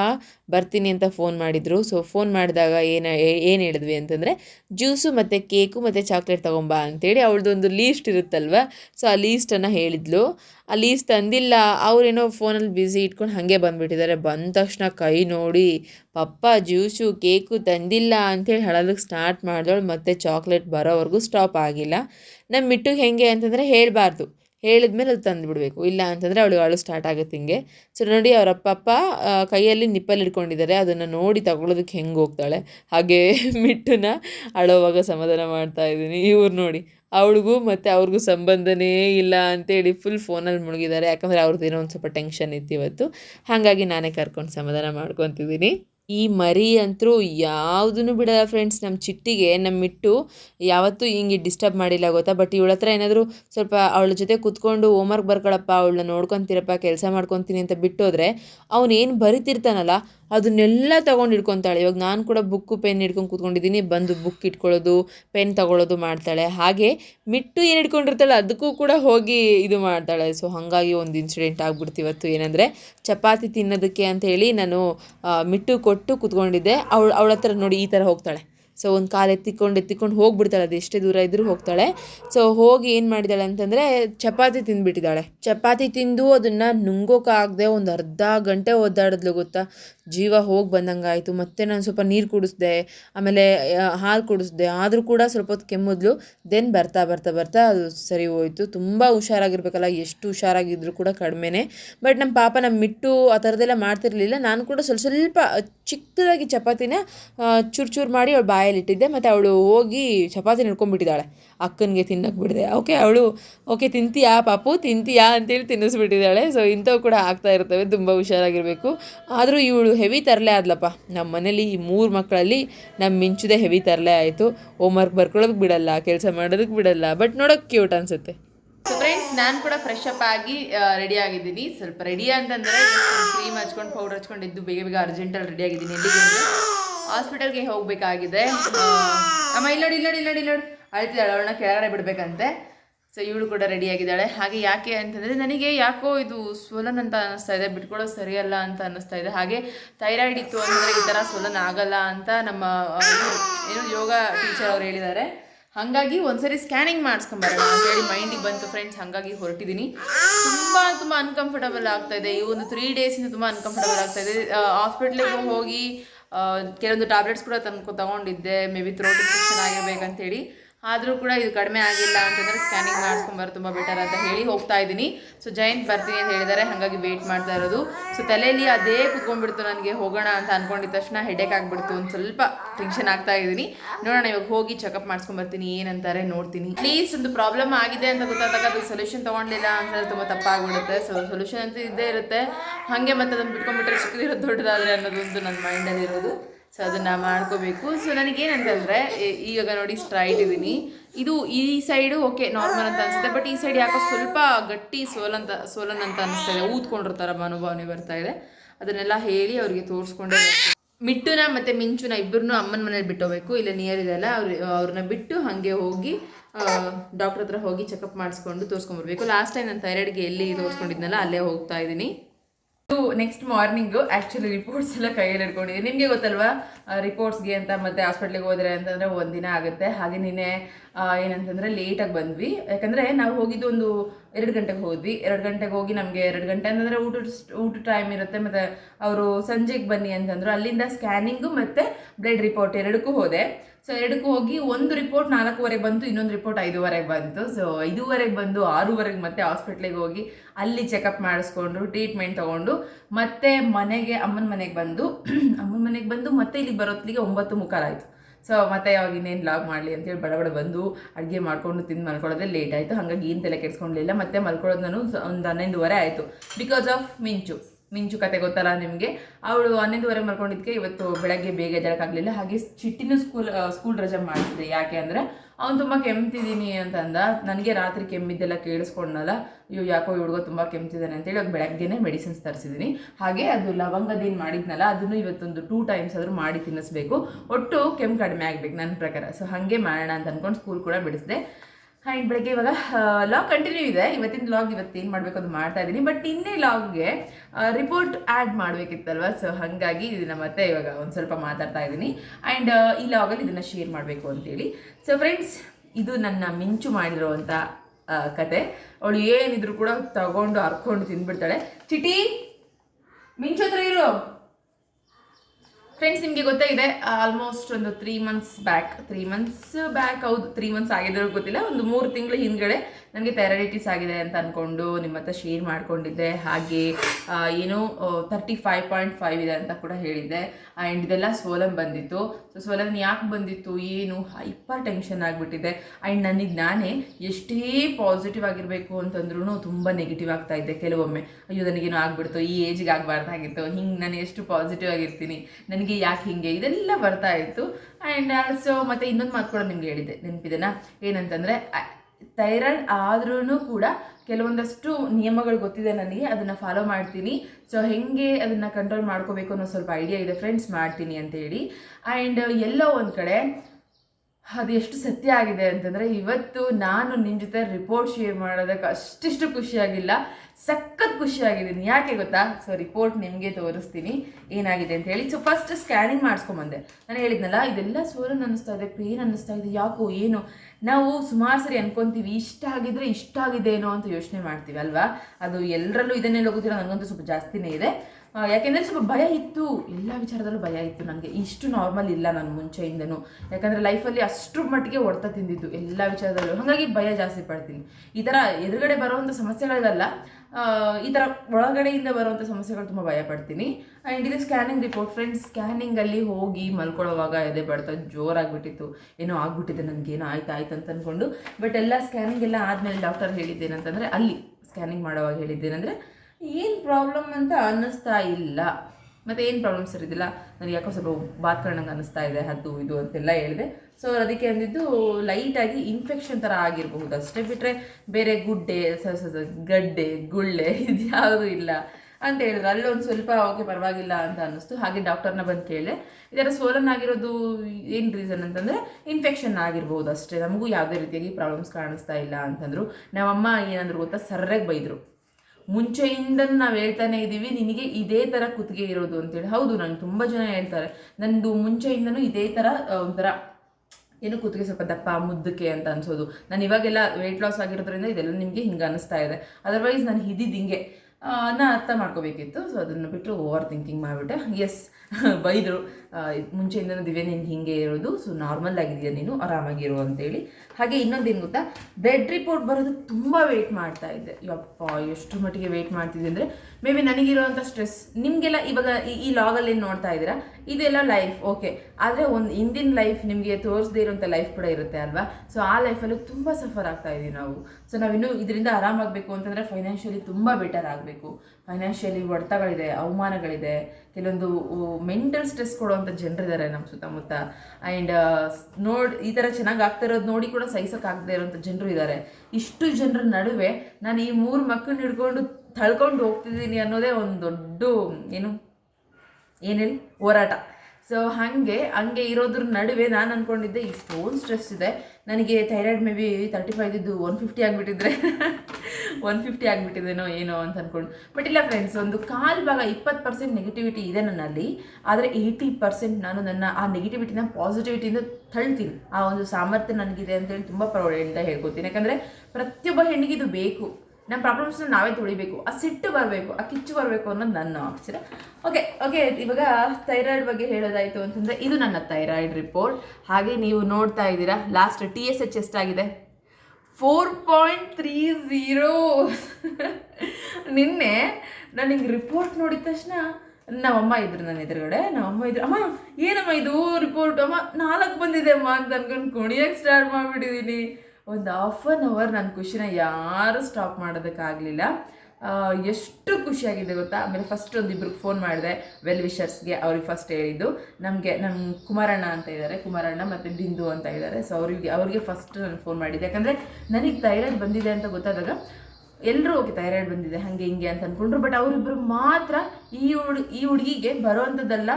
ಬರ್ತೀನಿ ಅಂತ ಫೋನ್ ಮಾಡಿದರು. ಸೊ ಫೋನ್ ಮಾಡಿದಾಗ ಏನು ಏನು ಹೇಳಿದ್ವಿ ಅಂತಂದರೆ, ಜ್ಯೂಸು ಮತ್ತು ಕೇಕು ಮತ್ತು ಚಾಕ್ಲೇಟ್ ತೊಗೊಂಬಾ ಅಂತೇಳಿ ಅವಳದೊಂದು ಲೀಸ್ಟ್ ಇರುತ್ತಲ್ವ? ಸೊ ಆ ಲೀಸ್ಟನ್ನು ಹೇಳಿದ್ಲು. ಆ ಲೀಸ್ಟ್ ತಂದಿಲ್ಲ. ಅವರೇನೋ ಫೋನಲ್ಲಿ ಬ್ಯುಸಿ ಇಟ್ಕೊಂಡು ಹಾಗೆ ಬಂದುಬಿಟ್ಟಿದ್ದಾರೆ. ಬಂದ ತಕ್ಷಣ ಕೈ ನೋಡಿ, ಪಪ್ಪ, ಜ್ಯೂಸು, ಕೇಕು ತಂದಿಲ್ಲ ಅಂತೇಳಿ ಹೇಳೋದಕ್ಕೆ ಸ್ಟಾರ್ಟ್ ಮಾಡಿದವಳು. ಮತ್ತು ಚಾಕ್ಲೇಟ್ ಬರೋವರೆಗೂ ಸ್ಟಾಪ್ ಆಗಿಲ್ಲ. ನಮ್ಮ ಮಿಟ್ಟುಗೆ ಹೇಗೆ ಅಂತಂದರೆ ಹೇಳಬಾರ್ದು. ಹೇಳಿದ್ಮೇಲೆ ಅದು ತಂದು ಬಿಡಬೇಕು. ಇಲ್ಲ ಅಂತಂದರೆ ಅವಳು ಅಳು ಸ್ಟಾರ್ಟ್ ಆಗುತ್ತೆ ಹಿಂಗೆ. ಸೊ ನೋಡಿ ಅವರ ಅಪ್ಪಪ್ಪ ಕೈಯಲ್ಲಿ ನಿಪ್ಪಲ್ಲಿ ಇಟ್ಕೊಂಡಿದ್ದಾರೆ ಅದನ್ನು ನೋಡಿ ತಗೊಳ್ಳೋದಕ್ಕೆ ಹೆಂಗೆ ಹೋಗ್ತಾಳೆ? ಹಾಗೆ [laughs] ಮಿಟ್ಟುನ ಅಳೋವಾಗ ಸಮಾಧಾನ ಮಾಡ್ತಾ ಇದ್ದೀನಿ. ಇವ್ರು ನೋಡಿ, ಅವಳಿಗೂ ಮತ್ತು ಅವ್ರಿಗೂ ಸಂಬಂಧನೇ ಇಲ್ಲ ಅಂತೇಳಿ ಫುಲ್ ಫೋನಲ್ಲಿ ಮುಳುಗಿದ್ದಾರೆ. ಯಾಕಂದರೆ ಅವ್ರದ್ದು ಏನೋ ಒಂದು ಸ್ವಲ್ಪ ಟೆನ್ಷನ್ ಇತ್ತು ಇವತ್ತು. ಹಾಗಾಗಿ ನಾನೇ ಕರ್ಕೊಂಡು ಸಮಾಧಾನ ಮಾಡ್ಕೊತಿದ್ದೀನಿ. ಈ ಮರಿ ಅಂತೂ ಯಾವುದನ್ನು ಬಿಡಲ್ಲ ಫ್ರೆಂಡ್ಸ್ ನಮ್ಮ ಚಿಟ್ಟಿಗೆ ನಮ್ಮ ಮಿಟ್ಟು ಯಾವತ್ತೂ ಹಿಂಗೆ ಡಿಸ್ಟರ್ಬ್ ಮಾಡಿಲ್ಲ ಗೊತ್ತಾ? ಬಟ್ ಇವಳ ಹತ್ರ ಏನಾದರೂ ಸ್ವಲ್ಪ ಅವಳ ಜೊತೆ ಕೂತ್ಕೊಂಡು ಹೋಮ್ವರ್ಕ್ ಬರ್ಕೊಳಪ್ಪ, ಅವಳನ್ನ ನೋಡ್ಕೊತೀರಪ್ಪ, ಕೆಲಸ ಮಾಡ್ಕೊತೀನಿ ಅಂತ ಬಿಟ್ಟೋದ್ರೆ ಏನು ಬರಿತಿರ್ತಾನಲ್ಲ, ಅದನ್ನೆಲ್ಲ ತೊಗೊಂಡು ಇಟ್ಕೊತಾಳೆ ಇವಾಗ ನಾನು ಕೂಡ ಬುಕ್ಕು ಪೆನ್ ಹಿಡ್ಕೊಂಡು ಕೂತ್ಕೊಂಡಿದ್ದೀನಿ. ಬಂದು ಬುಕ್ ಇಟ್ಕೊಳ್ಳೋದು ಪೆನ್ ತಗೊಳ್ಳೋದು ಮಾಡ್ತಾಳೆ. ಹಾಗೆ ಮಿಟ್ಟು ಏನು ಹಿಡ್ಕೊಂಡಿರ್ತಾಳೆ, ಅದಕ್ಕೂ ಕೂಡ ಹೋಗಿ ಇದು ಮಾಡ್ತಾಳೆ. ಸೊ ಹಾಗಾಗಿ ಒಂದು ಇನ್ಸಿಡೆಂಟ್ ಆಗ್ಬಿಡ್ತು ಇವತ್ತು. ಏನಂದರೆ, ಚಪಾತಿ ತಿನ್ನೋದಕ್ಕೆ ಅಂತ ಹೇಳಿ ನಾನು ಮಿಟ್ಟು ಕೊಟ್ಟು ಕೂತ್ಕೊಂಡಿದ್ದೆ. ಅವಳು, ಅವಳ ಹತ್ರ ನೋಡಿ ಈ ಥರ ಹೋಗ್ತಾಳೆ. ಸೊ ಒಂದು ಕಾಲು ಎತ್ತಿಕೊಂಡು ಎತ್ತಿಕೊಂಡು ಹೋಗಿಬಿಡ್ತಾಳೆ ಅದು. ಎಷ್ಟೇ ದೂರ ಇದ್ದರೂ ಹೋಗ್ತಾಳೆ. ಸೊ ಹೋಗಿ ಏನು ಮಾಡಿದಾಳೆ ಅಂತಂದರೆ ಚಪಾತಿ ತಿಂದುಬಿಟ್ಟಿದ್ದಾಳೆ. ಚಪಾತಿ ತಿಂದು ಅದನ್ನು ನುಂಗೋಕ್ಕಾಗದೆ ಒಂದು ಅರ್ಧ ಗಂಟೆ ಒದ್ದಾಡಿದ್ಲು ಗೊತ್ತಾ? ಜೀವ ಹೋಗಿ ಬಂದಂಗೆ ಆಯಿತು ಮತ್ತೆ ನಾನು ಸ್ವಲ್ಪ ನೀರು ಕುಡಿಸ್ದೆ, ಆಮೇಲೆ ಹಾಲು ಕುಡಿಸ್ದೆ, ಆದರೂ ಕೂಡ ಸ್ವಲ್ಪ ಹೊತ್ತು ಕೆಮ್ಮಿದ್ಲು ದೆನ್ ಬರ್ತಾ ಬರ್ತಾ ಬರ್ತಾ ಅದು ಸರಿ ಹೋಯಿತು. ತುಂಬ ಹುಷಾರಾಗಿರ್ಬೇಕಲ್ಲ, ಎಷ್ಟು ಹುಷಾರಾಗಿದ್ದರೂ ಕೂಡ ಕಡಿಮೆನೇ. ಬಟ್ ನಮ್ಮ ಪಾಪ ನಮ್ಮ ಮಿಟ್ಟು ಆ ಥರದ್ದೆಲ್ಲ ಮಾಡ್ತಿರ್ಲಿಲ್ಲ. ನಾನು ಕೂಡ ಸ್ವಲ್ಪ ಸ್ವಲ್ಪ ಚಿಕ್ಕದಾಗಿ ಚಪಾತಿನ ಚೂರು ಚೂರು ಮಾಡಿ ಅವಳು ಬಾಯಲ್ಲಿ ಇಟ್ಟಿದ್ದೆ ಮತ್ತು ಅವಳು ಹೋಗಿ ಚಪಾತಿ ಹಿಡ್ಕೊಂಡ್ಬಿಟ್ಟಿದ್ದಾಳೆ ಅಕ್ಕನಿಗೆ ತಿನ್ನಕ್ಕೆ ಬಿಡಿದೆ. ಓಕೆ ಅವಳು ಓಕೆ ತಿಂತೀಯಾ ಪಾಪು? ತಿಂತೀಯಾ ಅಂತೇಳಿ ತಿನ್ನಿಸ್ಬಿಟ್ಟಿದ್ದಾಳೆ. ಸೊ ಇಂಥವು ಕೂಡ ಆಗ್ತಾ ಇರ್ತವೆ. ತುಂಬ ಹುಷಾರಾಗಿರಬೇಕು. ಆದರೂ ಇವಳು ಹೆವಿ ತರಲೆ ಆದ್ಲಪ್ಪ. ನಮ್ಮ ಮನೇಲಿ ಈ ಮೂರು ಮಕ್ಕಳಲ್ಲಿ ನಮ್ಮ ಮಿಂಚುದೇ ಹೆವಿ ತರಲೆ ಆಯಿತು. ಹೋಮ್ವರ್ಕ್ ಬರ್ಕೊಳ್ಳೋದಕ್ಕೆ ಬಿಡಲ್ಲ, ಕೆಲಸ ಮಾಡೋದಕ್ಕೆ ಬಿಡಲ್ಲ. ಬಟ್ ನೋಡೋಕೆ ಕ್ಯೂಟ್ ಅನಿಸುತ್ತೆ. ಸೊ ಫ್ರೆಂಡ್ಸ್ ನಾನು ಕೂಡ ಫ್ರೆಶ್ ಅಪ್ ಆಗಿ ರೆಡಿ ಆಗಿದ್ದೀನಿ. ಸ್ವಲ್ಪ ರೆಡಿ ಅಂತಂದರೆ ಕ್ರೀಮ್ ಹಚ್ಕೊಂಡು ಪೌಡರ್ ಹಚ್ಕೊಂಡು ಇದ್ದು ಬೇಗ ಬೇಗ ಅರ್ಜೆಂಟಲ್ಲಿ ರೆಡಿ ಆಗಿದ್ದೀನಿ. ಎಲ್ಲಿಗೆ ಹಾಸ್ಪಿಟಲ್ಗೆ ಹೋಗಬೇಕಾಗಿದೆ. [laughs] ಅಮ್ಮ ಇಲ್ಲೋಡಿ ಇಲ್ಲೋಡಿ ಇಲ್ಲೋಡಿ ಇಲ್ಲೋಡಿ ಅಳ್ತಿದ್ದಾಳೆ ಅವಳನ್ನ ಕೆಳಗಡೆ ಬಿಡಬೇಕಂತೆ. ಸೊ ಇವಳು ಕೂಡ ರೆಡಿ ಆಗಿದ್ದಾಳೆ. ಹಾಗೆ ಯಾಕೆ ಅಂತಂದರೆ ನನಗೆ ಯಾಕೋ ಇದು ಸೋಲನ್ ಅಂತ ಅನ್ನಿಸ್ತಾ ಇದೆ ಬಿಟ್ಕೊಳ್ಳೋದು ಸರಿಯಲ್ಲ ಅಂತ ಅನ್ನಿಸ್ತಾ ಇದೆ. ಹಾಗೆ ಥೈರಾಯ್ಡ್ ಇತ್ತು ಅಂದರೆ ಈ ಥರ ಸೋಲನ್ ಆಗಲ್ಲ ಅಂತ ನಮ್ಮ ಏನು ಯೋಗ ಟೀಚರ್ ಅವ್ರು ಹೇಳಿದ್ದಾರೆ. ಹಾಗಾಗಿ ಒಂದ್ಸರಿ ಸ್ಕ್ಯಾನಿಂಗ್ ಮಾಡಿಸ್ಕೊಂಬರೋಣ ಅಂತ ಹೇಳಿ ಮೈಂಡಿಗೆ ಬಂತು. ಫ್ರೆಂಡ್ಸ್ ಹಾಗಾಗಿ ಹೊರಟಿದ್ದೀನಿ. ತುಂಬ ತುಂಬ ಅನ್ಕಂಫರ್ಟಬಲ್ ಆಗ್ತಾ ಇದೆ. ಈ ಒಂದು ತ್ರೀ ಡೇಸಿಂದ ತುಂಬ ಅನ್ಕಂಫರ್ಟಬಲ್ ಆಗ್ತಾ ಇದೆ. ಹಾಸ್ಪಿಟ್ಲಿಗೆ ಹೋಗಿ ಕೆಲವೊಂದು ಟ್ಯಾಬ್ಲೆಟ್ಸ್ ಕೂಡ ತಂದ್ಕೊ ತಗೊಂಡಿದ್ದೆ. ಮೇ ಬಿ ಥ್ರೋಟ್ ಇನ್ಫೆಕ್ಷನ್ ಆಗಿರ್ಬೇಕಂತೇಳಿ. ಆದರೂ ಕೂಡ ಇದು ಕಡಿಮೆ ಆಗಿಲ್ಲ ಅಂತಂದರೆ ಸ್ಕ್ಯಾನಿಂಗ್ ಮಾಡಿಸ್ಕೊಂಬಾರ ತುಂಬ ಬೆಟರ್ ಅಂತ ಹೇಳಿ ಹೋಗ್ತಾ ಇದ್ದೀನಿ. ಸೊ ಜಯಂತ್ ಬರ್ತೀನಿ ಅಂತ ಹೇಳಿದ್ದಾರೆ ಹಾಗಾಗಿ ವೆಯ್ಟ್ ಮಾಡ್ತಾ ಇರೋದು. ಸೊ ತಲೆಯಲ್ಲಿ ಅದೇ ಕುತ್ಕೊಂಡ್ಬಿಡ್ತು ನನಗೆ, ಹೋಗೋಣ ಅಂತ ಅಂದ್ಕೊಂಡಿದ್ದ ತಕ್ಷಣ ಹೆಡೇಕ್ ಆಗಿಬಿಡ್ತು, ಒಂದು ಸ್ವಲ್ಪ ಟೆನ್ಷನ್ ಆಗ್ತಾ ಇದ್ದೀನಿ. ನೋಡೋಣ, ಇವಾಗ ಹೋಗಿ ಚೆಕಪ್ ಮಾಡ್ಸ್ಕೊಂಬರ್ತೀನಿ, ಏನಂತಾರೆ ನೋಡ್ತೀನಿ. ಪ್ಲೀಸ್ ಒಂದು ಪ್ರಾಬ್ಲಮ್ ಆಗಿದೆ ಅಂತ ಗೊತ್ತಾದಾಗ ಅದು ಸೊಲ್ಯೂಷನ್ ತೊಗೊಂಡಿಲ್ಲ ಅಂತಂದ್ರೆ ತುಂಬ ತಪ್ಪಾಗ್ಬಿಡುತ್ತೆ. ಸೊ ಸೊಲ್ಯೂಷನ್ ಅಂತ ಇದ್ದೇ ಇರುತ್ತೆ. ಹಾಗೆ ಮತ್ತೆ ಅದನ್ನು ಬಿಟ್ಕೊಂಡ್ಬಿಟ್ರೆ ಚಿಕ್ಕದಿರೋದು ದೊಡ್ಡದಾದರೆ ಅನ್ನೋದೊಂದು ನನ್ನ ಮೈಂಡಲ್ಲಿ ಇರೋದು ಸೊ ಅದನ್ನು ಮಾಡ್ಕೋಬೇಕು. ಸೊ ನನಗೇನಂತಂದರೆ ಈಗ ನೋಡಿ ಸ್ಟ್ರೈಟ್ ಇದ್ದೀನಿ ಇದು ಈ ಸೈಡು ಓಕೆ ನಾರ್ಮಲ್ ಅಂತ ಅನಿಸುತ್ತೆ ಬಟ್ ಈ ಸೈಡ್ ಯಾಕೋ ಸ್ವಲ್ಪ ಗಟ್ಟಿ ಸೋಲಂತ ಸೋಲನ್ ಅಂತ ಅನಿಸ್ತಾ ಇದೆ. ಊದ್ಕೊಂಡಿರ್ತಾರ ಮನೋಭಾವನೆ ಬರ್ತಾ ಇದೆ. ಅದನ್ನೆಲ್ಲ ಹೇಳಿ ಅವರಿಗೆ ತೋರಿಸ್ಕೊಂಡೆ. ಮಿಟ್ಟುನ ಮತ್ತು ಮಿಂಚುನ ಇಬ್ಬರನ್ನೂ ಅಮ್ಮನ ಮನೇಲಿ ಬಿಟ್ಟೋಗ್ಬೇಕು. ಇಲ್ಲ ನಿಯರ್ ಇದೆಲ್ಲ ಅವ್ರ, ಅವ್ರನ್ನ ಬಿಟ್ಟು ಹಾಗೆ ಹೋಗಿ ಡಾಕ್ಟ್ರ್ ಹತ್ರ ಹೋಗಿ ಚೆಕಪ್ ಮಾಡಿಸ್ಕೊಂಡು ತೋರಿಸ್ಕೊಂಬರ್ಬೇಕು. ಲಾಸ್ಟ್ ಟೈಮ್ ನಾನು ಥೈರಾಯ್ಡ್ಗೆ ಎಲ್ಲಿ ತೋರಿಸ್ಕೊಂಡಿದ್ನಲ್ಲ, ಅಲ್ಲೇ ಹೋಗ್ತಾ ಇದ್ದೀನಿ ನೆಕ್ಸ್ಟ್ ಮಾರ್ನಿಂಗು ಆ್ಯಕ್ಚುಲಿ ರಿಪೋರ್ಟ್ಸ್ ಎಲ್ಲ ಕೈಯಲ್ಲಿ ಇಟ್ಕೊಂಡಿದ್ದೀನಿ ನಿಮಗೆ ಗೊತ್ತಲ್ವಾ? ರಿಪೋರ್ಟ್ಸ್ಗೆ ಅಂತ ಮತ್ತೆ ಹಾಸ್ಪಿಟ್ಲಿಗೆ ಹೋದ್ರೆ ಅಂತಂದರೆ ಒಂದಿನ ಆಗುತ್ತೆ. ಹಾಗೆ ನಿನ್ನೆ ಏನಂತಂದರೆ ಲೇಟಾಗಿ ಬಂದ್ವಿ. ಯಾಕಂದರೆ ನಾವು ಹೋಗಿದ್ದು ಒಂದು ಎರಡು ಗಂಟೆಗೆ ಹೋದ್ವಿ. ಎರಡು ಗಂಟೆಗೆ ಹೋಗಿ ನಮಗೆ ಎರಡು ಗಂಟೆ ಅಂತಂದರೆ ಊಟ ಊಟ ಟೈಮ್ ಇರುತ್ತೆ. ಮತ್ತು ಅವರು ಸಂಜೆಗೆ ಬನ್ನಿ ಅಂತಂದರು. ಅಲ್ಲಿಂದ ಸ್ಕ್ಯಾನಿಂಗು ಮತ್ತು ಬ್ಲಡ್ ರಿಪೋರ್ಟ್ ಎರಡಕ್ಕೂ ಹೋದೆ. ಸೊ ಎರಡಕ್ಕೂ ಹೋಗಿ ಒಂದು ರಿಪೋರ್ಟ್ ನಾಲ್ಕೂವರೆಗೆ ಬಂತು, ಇನ್ನೊಂದು ರಿಪೋರ್ಟ್ ಐದೂವರೆಗೆ ಬಂತು. ಸೊ ಐದೂವರೆಗೆ ಬಂದು ಆರೂವರೆಗೆ ಮತ್ತೆ ಹಾಸ್ಪಿಟ್ಲಿಗೆ ಹೋಗಿ ಅಲ್ಲಿ ಚೆಕಪ್ ಮಾಡಿಸ್ಕೊಂಡು ಟ್ರೀಟ್ಮೆಂಟ್ ತಗೊಂಡು ಮತ್ತೆ ಮನೆಗೆ, ಅಮ್ಮನ ಮನೆಗೆ ಬಂದು, [clears throat] ಅಮ್ಮನ ಮನೆಗೆ ಬಂದು ಮತ್ತೆ ಇಲ್ಲಿ ಬರೋತ್ಲಿಗೆ ಒಂಬತ್ತು ಮುಕ್ಕಾಲಾಯಿತು. ಸೊ ಮತ್ತೆ ಯಾವಾಗ ಇನ್ನೇನು ಲಾಗ್ ಮಾಡಲಿ ಅಂತೇಳಿ ಬಡ ಬಡ ಬಂದು ಅಡುಗೆ ಮಾಡ್ಕೊಂಡು ತಿಂದು ಮಲ್ಕೊಳ್ಳೋದೇ ಲೇಟ್ ಆಯಿತು. ಹಾಗಾಗಿ ಏನು ತಲೆ ಕೆಡಿಸ್ಕೊಂಡಿಲ್ಲ. ಮತ್ತೆ ಮಲ್ಕೊಳ್ಳೋದು ನಾನು ಒಂದು ಹನ್ನೊಂದುವರೆ ಆಯಿತು. ಬಿಕಾಸ್ ಆಫ್ ಮಿಂಚು. ಮಿಂಚು ಕತೆ ಗೊತ್ತಲ್ಲ ನಿಮಗೆ. ಅವಳು ಹನ್ನೊಂದುವರೆ ಮಲ್ಕೊಂಡಿದ್ಕೆ ಇವತ್ತು ಬೆಳಗ್ಗೆ ಬೇಗ ಎದ್ದೇಳಕ್ಕಾಗಲಿಲ್ಲ. ಹಾಗೆ ಚಿಟ್ಟಿನೂ ಸ್ಕೂಲ್ ಸ್ಕೂಲ್ ರಜೆ ಮಾಡಿಸಿದೆ. ಯಾಕೆ ಅಂದರೆ ಅವ್ನು ತುಂಬ ಕೆಮ್ತಿದ್ದೀನಿ ಅಂತಂದ. ನನಗೆ ರಾತ್ರಿ ಕೆಮ್ಮಿದ್ದೆಲ್ಲ ಕೇಳಿಸ್ಕೊಂಡಲ್ಲ ಅಯ್ಯೋ, ಯಾಕೋ ಹುಡುಗ ತುಂಬ ಕೆಮ್ತಿದ್ದಾನೆ ಅಂತೇಳಿ ಇವಾಗ ಬೆಳಗ್ಗೆನೇ ಮೆಡಿಸಿನ್ಸ್ ತರಿಸಿದ್ದೀನಿ ಹಾಗೆ ಅದು ಲವಂಗದೇನು ಮಾಡಿದ್ನಲ್ಲ, ಅದನ್ನು ಇವತ್ತೊಂದು ಟೂ ಟೈಮ್ಸ್ ಆದರೂ ಮಾಡಿ ತಿನ್ನಿಸ್ಬೇಕು. ಒಟ್ಟು ಕೆಮ್ಮು ಕಡಿಮೆ ಆಗಬೇಕು ನನ್ನ ಪ್ರಕಾರ. ಸೊ ಹಾಗೆ ಮಾಡೋಣ ಅಂತ ಅಂದ್ಕೊಂಡು ಸ್ಕೂಲ್ ಕೂಡ ಬಿಡಿಸಿದೆ. ಆ್ಯಂಡ್ ಬೆಳಗ್ಗೆ ಇವಾಗ ಲಾಗ್ ಕಂಟಿನ್ಯೂ ಇದೆ. ಇವತ್ತಿನ ಲಾಗ್ ಇವತ್ತು ಏನು ಮಾಡಬೇಕು ಅದು ಮಾಡ್ತಾ ಇದ್ದೀನಿ. ಬಟ್ ಇನ್ನೇ ಲಾಗ್ಗೆ ರಿಪೋರ್ಟ್ ಆ್ಯಡ್ ಮಾಡಬೇಕಿತ್ತಲ್ವ? ಸೊ ಹಾಗಾಗಿ ಇದನ್ನ ಮತ್ತೆ ಇವಾಗ ಒಂದು ಸ್ವಲ್ಪ ಮಾತಾಡ್ತಾ ಇದ್ದೀನಿ. ಆ್ಯಂಡ್ ಈ ಲಾಗಲ್ಲಿ ಇದನ್ನು ಶೇರ್ ಮಾಡಬೇಕು ಅಂತೇಳಿ. ಸೊ ಫ್ರೆಂಡ್ಸ್ ಇದು ನನ್ನ ಮಿಂಚು ಮಾಡಿರುವಂಥ ಕತೆ. ಅವಳು ಏನಿದ್ರು ಕೂಡ ತಗೊಂಡು ಹರ್ಕೊಂಡು ತಿಂದ್ಬಿಡ್ತಾಳೆ. ಚಿಟಿ ಮಿಂಚು ಹತ್ರ ಇರು. ಫ್ರೆಂಡ್ಸ್ ನಿಮಗೆ ಗೊತ್ತಾಗಿದೆ ಆಲ್ಮೋಸ್ಟ್ ಒಂದು three months back three months back ಹೌದು ತ್ರೀ ಮಂತ್ಸ್ ಆಗಿದ್ರು ಗೊತ್ತಿಲ್ಲ, ಒಂದು ಮೂರು ತಿಂಗಳ ಹಿಂದ್ಗಡೆ ನನಗೆ ಥೈರಾಯ್ಡಿಟಿಸ್ ಆಗಿದೆ ಅಂತ ಅಂದ್ಕೊಂಡು ನಿಮ್ಮ ಹತ್ರ ಶೇರ್ ಮಾಡ್ಕೊಂಡಿದ್ದೆ. ಹಾಗೆ ಏನೋ ಏನು ತರ್ಟಿ ಫೈವ್ ಪಾಯಿಂಟ್ ಫೈವ್ ಇದೆ ಅಂತ ಕೂಡ ಹೇಳಿದ್ದೆ. ಆ್ಯಂಡ್ ಇದೆಲ್ಲ ಸೋಲನ್ ಬಂದಿತ್ತು. ಸೊ ಸೋಲನ್ ಯಾಕೆ ಬಂದಿತ್ತು, ಏನು ಹೈಪರ್ ಟೆನ್ಷನ್ ಆಗಿಬಿಟ್ಟಿದೆ. ಆ್ಯಂಡ್ ನನಗೆ ನಾನೇ ಎಷ್ಟೇ ಪಾಸಿಟಿವ್ ಆಗಿರಬೇಕು ಅಂತಂದ್ರೂ ತುಂಬ ನೆಗೆಟಿವ್ ಆಗ್ತಾ ಇದ್ದೆ ಕೆಲವೊಮ್ಮೆ. ಅಯ್ಯೋ, ನನಗೇನು ಆಗ್ಬಿಡ್ತು, ಈ ಏಜ್ಗೆ ಆಗಬಾರ್ದಾಗಿತ್ತು. ಹಿಂಗೆ ನಾನು ಎಷ್ಟು ಪಾಸಿಟಿವ್ ಆಗಿರ್ತೀನಿ. ನನಗೆ ಯಾಕೆ ಹಿಂಗೆ, ಇದೆಲ್ಲ ಬರ್ತಾ ಇತ್ತು. ಆ್ಯಂಡ್ ಆಲ್ಸೋ ಮತ್ತು ಇನ್ನೊಂದು ಮಾತು ಕೂಡ ನಿಮ್ಗೆ ಹೇಳಿದ್ದೆ ನೆನಪಿದೆನ? ಏನಂತಂದರೆ ಥೈರಾಯ್ಡ್ ಆದ್ರೂ ಕೂಡ ಕೆಲವೊಂದಷ್ಟು ನಿಯಮಗಳು ಗೊತ್ತಿದೆ ನನಗೆ, ಅದನ್ನು ಫಾಲೋ ಮಾಡ್ತೀನಿ. ಸೊ ಹೆಂಗೆ ಅದನ್ನು ಕಂಟ್ರೋಲ್ ಮಾಡ್ಕೋಬೇಕು ಅನ್ನೋ ಸ್ವಲ್ಪ ಐಡಿಯಾ ಇದೆ ಫ್ರೆಂಡ್ಸ್ ಮಾಡ್ತೀನಿ ಅಂತೇಳಿ ಆ್ಯಂಡ್ ಎಲ್ಲೋ ಒಂದು ಕಡೆ ಅದು ಎಷ್ಟು ಸತ್ಯ ಆಗಿದೆ ಅಂತಂದರೆ, ಇವತ್ತು ನಾನು ನಿಮ್ಮ ಜೊತೆ ರಿಪೋರ್ಟ್ ಶೇರ್ ಮಾಡೋದಕ್ಕೆ ಅಷ್ಟಿಷ್ಟು ಖುಷಿಯಾಗಿಲ್ಲ ಸಖತ್ ಖುಷಿಯಾಗಿದ್ದೀನಿ. ಯಾಕೆ ಗೊತ್ತಾ? ಸೊ ರಿಪೋರ್ಟ್ ನಿಮಗೆ ತೋರಿಸ್ತೀನಿ. ಏನಾಗಿದೆ ಅಂತ ಹೇಳಿ. ಸೊ ಫಸ್ಟ್ ಸ್ಕ್ಯಾನಿಂಗ್ ಮಾಡಿಸ್ಕೊಂಬಂದೆ. ನಾನು ಹೇಳಿದ್ನಲ್ಲ, ಇದೆಲ್ಲ ಸೋರನ್ ಅನ್ನಿಸ್ತಾ ಇದೆ ಪೇನ್ ಅನ್ನಿಸ್ತಾ ಇದೆ, ಯಾಕೋ ಏನು. ನಾವು ಸುಮಾರು ಸರಿ ಅನ್ಕೊಂತೀವಿ, ಇಷ್ಟ ಆಗಿದ್ರೆ ಇಷ್ಟ ಆಗಿದೇನೋ ಅಂತ ಯೋಚನೆ ಮಾಡ್ತೀವಿ, ಅಲ್ವಾ? ಅದು ಎಲ್ಲರಲ್ಲೂ ಇದನ್ನೆಲ್ಲ ಗೊತ್ತಿಲ್ಲ ನನಗಂತೂ ಸ್ವಲ್ಪ ಜಾಸ್ತಿನೇ ಇದೆ. ಯಾಕೆಂದ್ರೆ ಸ್ವಲ್ಪ ಭಯ ಇತ್ತು. ಎಲ್ಲ ವಿಚಾರದಲ್ಲೂ ಭಯ ಇತ್ತು ನನಗೆ. ಇಷ್ಟು ನಾರ್ಮಲ್ ಇಲ್ಲ ನಾನು ಮುಂಚೆಯಿಂದನೂ. ಯಾಕಂದರೆ ಲೈಫಲ್ಲಿ ಅಷ್ಟು ಮಟ್ಟಿಗೆ ಹೊಡ್ತಾ ತಿಂದಿದ್ದು ಎಲ್ಲ ವಿಚಾರದಲ್ಲೂ. ಹಾಗಾಗಿ ಭಯ ಜಾಸ್ತಿ ಪಡ್ತೀನಿ. ಈ ಥರ ಎದುರುಗಡೆ ಬರುವಂಥ ಸಮಸ್ಯೆಗಳಿಗಲ್ಲ. ಈ ಥರ ಒಳಗಡೆಯಿಂದ ಬರುವಂಥ ಸಮಸ್ಯೆಗಳು ತುಂಬ ಭಯ ಪಡ್ತೀನಿ ಆ್ಯಂಡ್ ಇದು ಸ್ಕ್ಯಾನಿಂಗ್ ರಿಪೋರ್ಟ್ ಫ್ರೆಂಡ್ಸ್ ಸ್ಕ್ಯಾನಿಂಗಲ್ಲಿ ಹೋಗಿ ಮಲ್ಕೊಳ್ಳೋವಾಗ ಎದೆ ಬಡ್ತಾ ಜೋರಾಗ್ಬಿಟ್ಟಿತ್ತು. ಏನೋ ಆಗ್ಬಿಟ್ಟಿದೆ, ನನಗೇನೋ ಆಯ್ತು ಆಯ್ತು ಅಂತ ಅಂದ್ಕೊಂಡು ಬಟ್ ಎಲ್ಲ ಸ್ಕ್ಯಾನಿಂಗ್ ಎಲ್ಲ ಆದಮೇಲೆ ಡಾಕ್ಟರ್ ಹೇಳಿದ್ದೇನಂತಂದರೆ ಅಲ್ಲಿ ಸ್ಕ್ಯಾನಿಂಗ್ ಮಾಡೋವಾಗ ಹೇಳಿದ್ದೇನೆಂದರೆ, ಏನು ಪ್ರಾಬ್ಲಮ್ ಅಂತ ಅನ್ನಿಸ್ತಾ ಇಲ್ಲ. ಮತ್ತು ಏನು ಪ್ರಾಬ್ಲಮ್ ಸರ್ ಇದಿಲ್ಲ. ನನಗೆ ಯಾಕೋ ಸ್ವಲ್ಪ ಬಾತ್ಕರಣಂಗೆ ಅನಿಸ್ತಾ ಇದೆ, ಅದು ಇದು ಅಂತೆಲ್ಲ ಹೇಳಿದೆ. ಸೊ ಅದಕ್ಕೆ ಅಂದಿದ್ದು ಲೈಟಾಗಿ ಇನ್ಫೆಕ್ಷನ್ ಥರ ಆಗಿರಬಹುದು ಅಷ್ಟೇ. ಬಿಟ್ಟರೆ ಬೇರೆ ಗುಡ್ಡೆ ಗಡ್ಡೆ, ಗುಳ್ಳೆ [laughs] ಇದು ಯಾವುದೂ ಇಲ್ಲ ಅಂತ ಹೇಳಿದ್ರು. ಅಲ್ಲೊಂದು ಸ್ವಲ್ಪ ಓಕೆ ಪರವಾಗಿಲ್ಲ ಅಂತ ಅನ್ನಿಸ್ತು ಹಾಗೆ ಡಾಕ್ಟರ್ನ ಬಂದು ಕೇಳಿದೆ. ಇದರ ಸೋಲನ್ ಆಗಿರೋದು ಏನು ರೀಸನ್ ಅಂತಂದರೆ ಇನ್ಫೆಕ್ಷನ್ ಆಗಿರ್ಬೋದು ಅಷ್ಟೇ. ನಮಗೂ ಯಾವುದೇ ರೀತಿಯಾಗಿ ಪ್ರಾಬ್ಲಮ್ಸ್ ಕಾಣಿಸ್ತಾ ಇಲ್ಲ ಅಂತಂದರು. ನಮ್ಮಮ್ಮ ಏನಂದ್ರು ಗೊತ್ತಾ ಸರ್ರಾಗಿ ಬೈದರು. ಮುಂಚೆಯಿಂದನೂ ನಾವು ಹೇಳ್ತಾನೆ ಇದ್ದೀವಿ ನಿನಗೆ ಇದೇ ಥರ ಕುತ್ತಿಗೆ ಇರೋದು ಅಂತೇಳಿ. ಹೌದು, ನಂಗೆ ತುಂಬ ಜನ ಹೇಳ್ತಾರೆ. ನಂದು ಮುಂಚೆಯಿಂದನೂ ಇದೇ ಥರ ಒಂಥರ ಏನು ಕುತ್ತಿಗೆ ಸ್ವಲ್ಪ ದಪ್ಪ, ಮುದ್ದಕ್ಕೆ ಅಂತ ಅನ್ಸೋದು. ನಾನು ಇವಾಗೆಲ್ಲ ವೆಯ್ಟ್ ಲಾಸ್ ಆಗಿರೋದ್ರಿಂದ ಇದೆಲ್ಲ ನಿಮಗೆ ಹಿಂಗೆ ಅನಿಸ್ತಾ ಇದೆ. ಅದರ್ವೈಸ್ ನಾನು ಹಿದಿದ್ದು ಹಿಂಗೆ ನಾ ಅರ್ಥ ಮಾಡ್ಕೋಬೇಕಿತ್ತು. ಸೊ ಅದನ್ನು ಬಿಟ್ಟು ಓವರ್ ಥಿಂಕಿಂಗ್ ಮಾಡಿಬಿಟ್ಟೆ. ಎಸ್ [laughs] ಬೈದರು. ಮುಂಚೆಯಿಂದ ದಿವ್ಯ ನಿನ್ಗೆ ಹಿಂಗೆ ಇರೋದು ಸೊ ನಾರ್ಮಲ್ ಆಗಿದೆಯಾ ನೀನು? ಆರಾಮಾಗಿರು ಅಂತೇಳಿ ಹಾಗೆ ಇನ್ನೊಂದೇನು ಗೊತ್ತಾ? ಬೆಡ್ ರಿಪೋರ್ಟ್ ಬರೋದು ತುಂಬ ವೆಯ್ಟ್ ಮಾಡ್ತಾ ಇದ್ದೆ. ಯಪ್ಪ, ಎಷ್ಟು ಮಟ್ಟಿಗೆ ವೆಯ್ಟ್ ಮಾಡ್ತಿದ್ದೆ ಅಂದರೆ ಮೇ ಬಿ ನನಗಿರುವಂಥ ಸ್ಟ್ರೆಸ್ ನಿಮಗೆಲ್ಲ ಇವಾಗ ಈ- ಲಾಗಲ್ಲಿ ಏನು ನೋಡ್ತಾ ಇದ್ದೀರಾ? ಇದೆಲ್ಲ ಲೈಫ್ ಓಕೆ ಆದರೆ ಒಂದು ಹಿಂದಿನ ಲೈಫ್ ನಿಮಗೆ ತೋರಿಸದೇ ಇರೋಂಥ ಲೈಫ್ ಕೂಡ ಇರುತ್ತೆ ಅಲ್ವಾ? ಸೊ ಆ ಲೈಫಲ್ಲೂ ತುಂಬ ಸಫರ್ ಆಗ್ತಾ ಇದ್ದೀವಿ ನಾವು. ಸೊ ನಾವಿನ್ನೂ ಇದರಿಂದ ಆರಾಮಾಗಬೇಕು ಅಂತಂದರೆ ಫೈನಾನ್ಷಿಯಲಿ ತುಂಬ ಬೆಟರ್ ಆಗಬೇಕು. ಫೈನಾನ್ಷಿಯಲಿ ಒಡೆತಗಳಿದೆ ಅವಮಾನಗಳಿದೆ. ಕೆಲವೊಂದು ಮೆಂಟಲ್ ಸ್ಟ್ರೆಸ್ ಕೊಡುವಂಥ ಜನರಿದ್ದಾರೆ ನಮ್ಮ ಸುತ್ತಮುತ್ತ. ಆ್ಯಂಡ್ ನೋಡಿ, ಈ ಥರ ಚೆನ್ನಾಗಿ ಆಗ್ತಾ ಇರೋದು ನೋಡಿ ಕೂಡ ಸಹಿಸೋಕ್ಕಾಗದೇ ಇರೋಂಥ ಜನರು ಇದ್ದಾರೆ ಇಷ್ಟು ಜನರ ನಡುವೆ ನಾನು ಈ ಮೂರು ಮಕ್ಕಳನ್ನ ಹಿಡ್ಕೊಂಡು ತಳ್ಕೊಂಡು ಹೋಗ್ತಿದ್ದೀನಿ ಅನ್ನೋದೇ ಒಂದು ದೊಡ್ಡ, ಏನು? ಏನು ಹೋರಾಟ. ಸೊ ಹಾಗೆ, ಹಂಗೆ ಇರೋದ್ರ ನಡುವೆ ನಾನು ಅಂದ್ಕೊಂಡಿದ್ದೆ ಇಷ್ಟೊಂದು ಸ್ಟ್ರೆಸ್ ಇದೆ. ನನಗೆ thyroid maybe thirty five ಇದ್ದು ಒನ್ ಫಿಫ್ಟಿ ಆಗಿಬಿಟ್ಟಿದ್ರೆ ಒನ್ ಫಿಫ್ಟಿ ಆಗಿಬಿಟ್ಟಿದೇನೋ ಏನೋ ಅಂತ ಅಂದ್ಕೊಂಡು ಬಟ್ ಇಲ್ಲ ಫ್ರೆಂಡ್ಸ್ ಒಂದು ಕಾಲು ಭಾಗ ಇಪ್ಪತ್ತು ಪರ್ಸೆಂಟ್ ನೆಗೆಟಿವಿಟಿ ಇದೆ ನನ್ನಲ್ಲಿ. ಆದರೆ ಏಯ್ಟಿ ಪರ್ಸೆಂಟ್ ನಾನು ನನ್ನ ಆ ನೆಗೆಟಿವಿಟಿನ ಪಾಸಿಟಿವಿಟಿಯಿಂದ ತಳ್ತೀನಿ. ಆ ಒಂದು ಸಾಮರ್ಥ್ಯ ನನಗಿದೆ ಅಂತೇಳಿ ತುಂಬ ಪ್ರೌಢದಿಂದ ಹೇಳ್ಕೊತೀನಿ. ಯಾಕಂದರೆ ಪ್ರತಿಯೊಬ್ಬ ಹೆಣ್ಣಿಗೆ ಇದು ಬೇಕು. ನಮ್ಮ ಪ್ರಾಬ್ಲಮ್ಸ್ನ ನಾವೇ ತುಳಿಬೇಕು. ಆ ಸಿಟ್ಟು ಬರಬೇಕು, ಆ ಕಿಚ್ಚು ಬರಬೇಕು ಅನ್ನೋದು ನನ್ನ ಆಪ್ಷನ್ ಓಕೆ ಓಕೆ ಇವಾಗ ಥೈರಾಯ್ಡ್ ಬಗ್ಗೆ ಹೇಳೋದಾಯಿತು ಅಂತಂದರೆ ಇದು ನನ್ನ ಥೈರಾಯ್ಡ್ ರಿಪೋರ್ಟ್ ಹಾಗೆ ನೀವು ನೋಡ್ತಾ ಇದ್ದೀರಾ ಲಾಸ್ಟ್ ಟಿ ಎಸ್ ಎಚ್ ಎಷ್ಟಾಗಿದೆ ಫೋರ್ ಪಾಯಿಂಟ್ ತ್ರೀ ಝೀರೋ ನಿನ್ನೆ ನನಗೆ ರಿಪೋರ್ಟ್ ನೋಡಿದ ತಕ್ಷಣ ನಮ್ಮಮ್ಮ ಇದ್ರು ನನ್ನ ಎದುರುಗಡೆ, ನಮ್ಮಮ್ಮ ಇದ್ರು, ಅಮ್ಮ, ಏನಮ್ಮ ಇದು ರಿಪೋರ್ಟ್ ಅಮ್ಮ, ನಾಲ್ಕು ಬಂದಿದೆ ಅಮ್ಮ ಅಂತ ಅನ್ಕೊಂಡು ಕುಣಿಯೋಕ್ಕೆ ಸ್ಟಾರ್ಟ್ ಮಾಡಿಬಿಟ್ಟಿದ್ದೀನಿ ಒಂದು ಹಾಫ್ ಆನ್ ಅವರ್ ನನ್ನ ಖುಷಿನ ಯಾರು ಸ್ಟಾಪ್ ಮಾಡೋದಕ್ಕಾಗಲಿಲ್ಲ. ಎಷ್ಟು ಖುಷಿಯಾಗಿದೆ ಗೊತ್ತಾ? ಆಮೇಲೆ ಫಸ್ಟ್ ಒಂದು ಇಬ್ರಿಗೆ ಫೋನ್ ಮಾಡಿದೆ ವೆಲ್ ವಿಷರ್ಸ್ಗೆ ಅವ್ರಿಗೆ ಫಸ್ಟ್ ಹೇಳಿದ್ದು. ನಮಗೆ ನಮ್ಮ ಕುಮಾರಣ್ಣ ಅಂತ ಇದ್ದಾರೆ ಕುಮಾರಣ್ಣ ಮತ್ತು ಬಿಂದು ಅಂತ ಇದ್ದಾರೆ ಸೊ ಅವ್ರಿಗೆ ಅವ್ರಿಗೆ ಫಸ್ಟ್ ನಾನು ಫೋನ್ ಮಾಡಿದ್ದೆ. ಯಾಕಂದರೆ ನನಗೆ ಥೈರಾಯ್ಡ್ ಬಂದಿದೆ ಅಂತ ಗೊತ್ತಾದಾಗ ಎಲ್ಲರೂ ಓಕೆ ಥೈರಾಯ್ಡ್ ಬಂದಿದೆ, ಹಾಗೆ ಹಿಂಗೆ ಅಂತ ಅಂದ್ಕೊಂಡ್ರು ಬಟ್ ಅವರಿಬ್ಬರು ಮಾತ್ರ ಈ ಹುಡ್, ಈ ಹುಡುಗಿಗೆ ಬರೋವಂಥದ್ದೆಲ್ಲ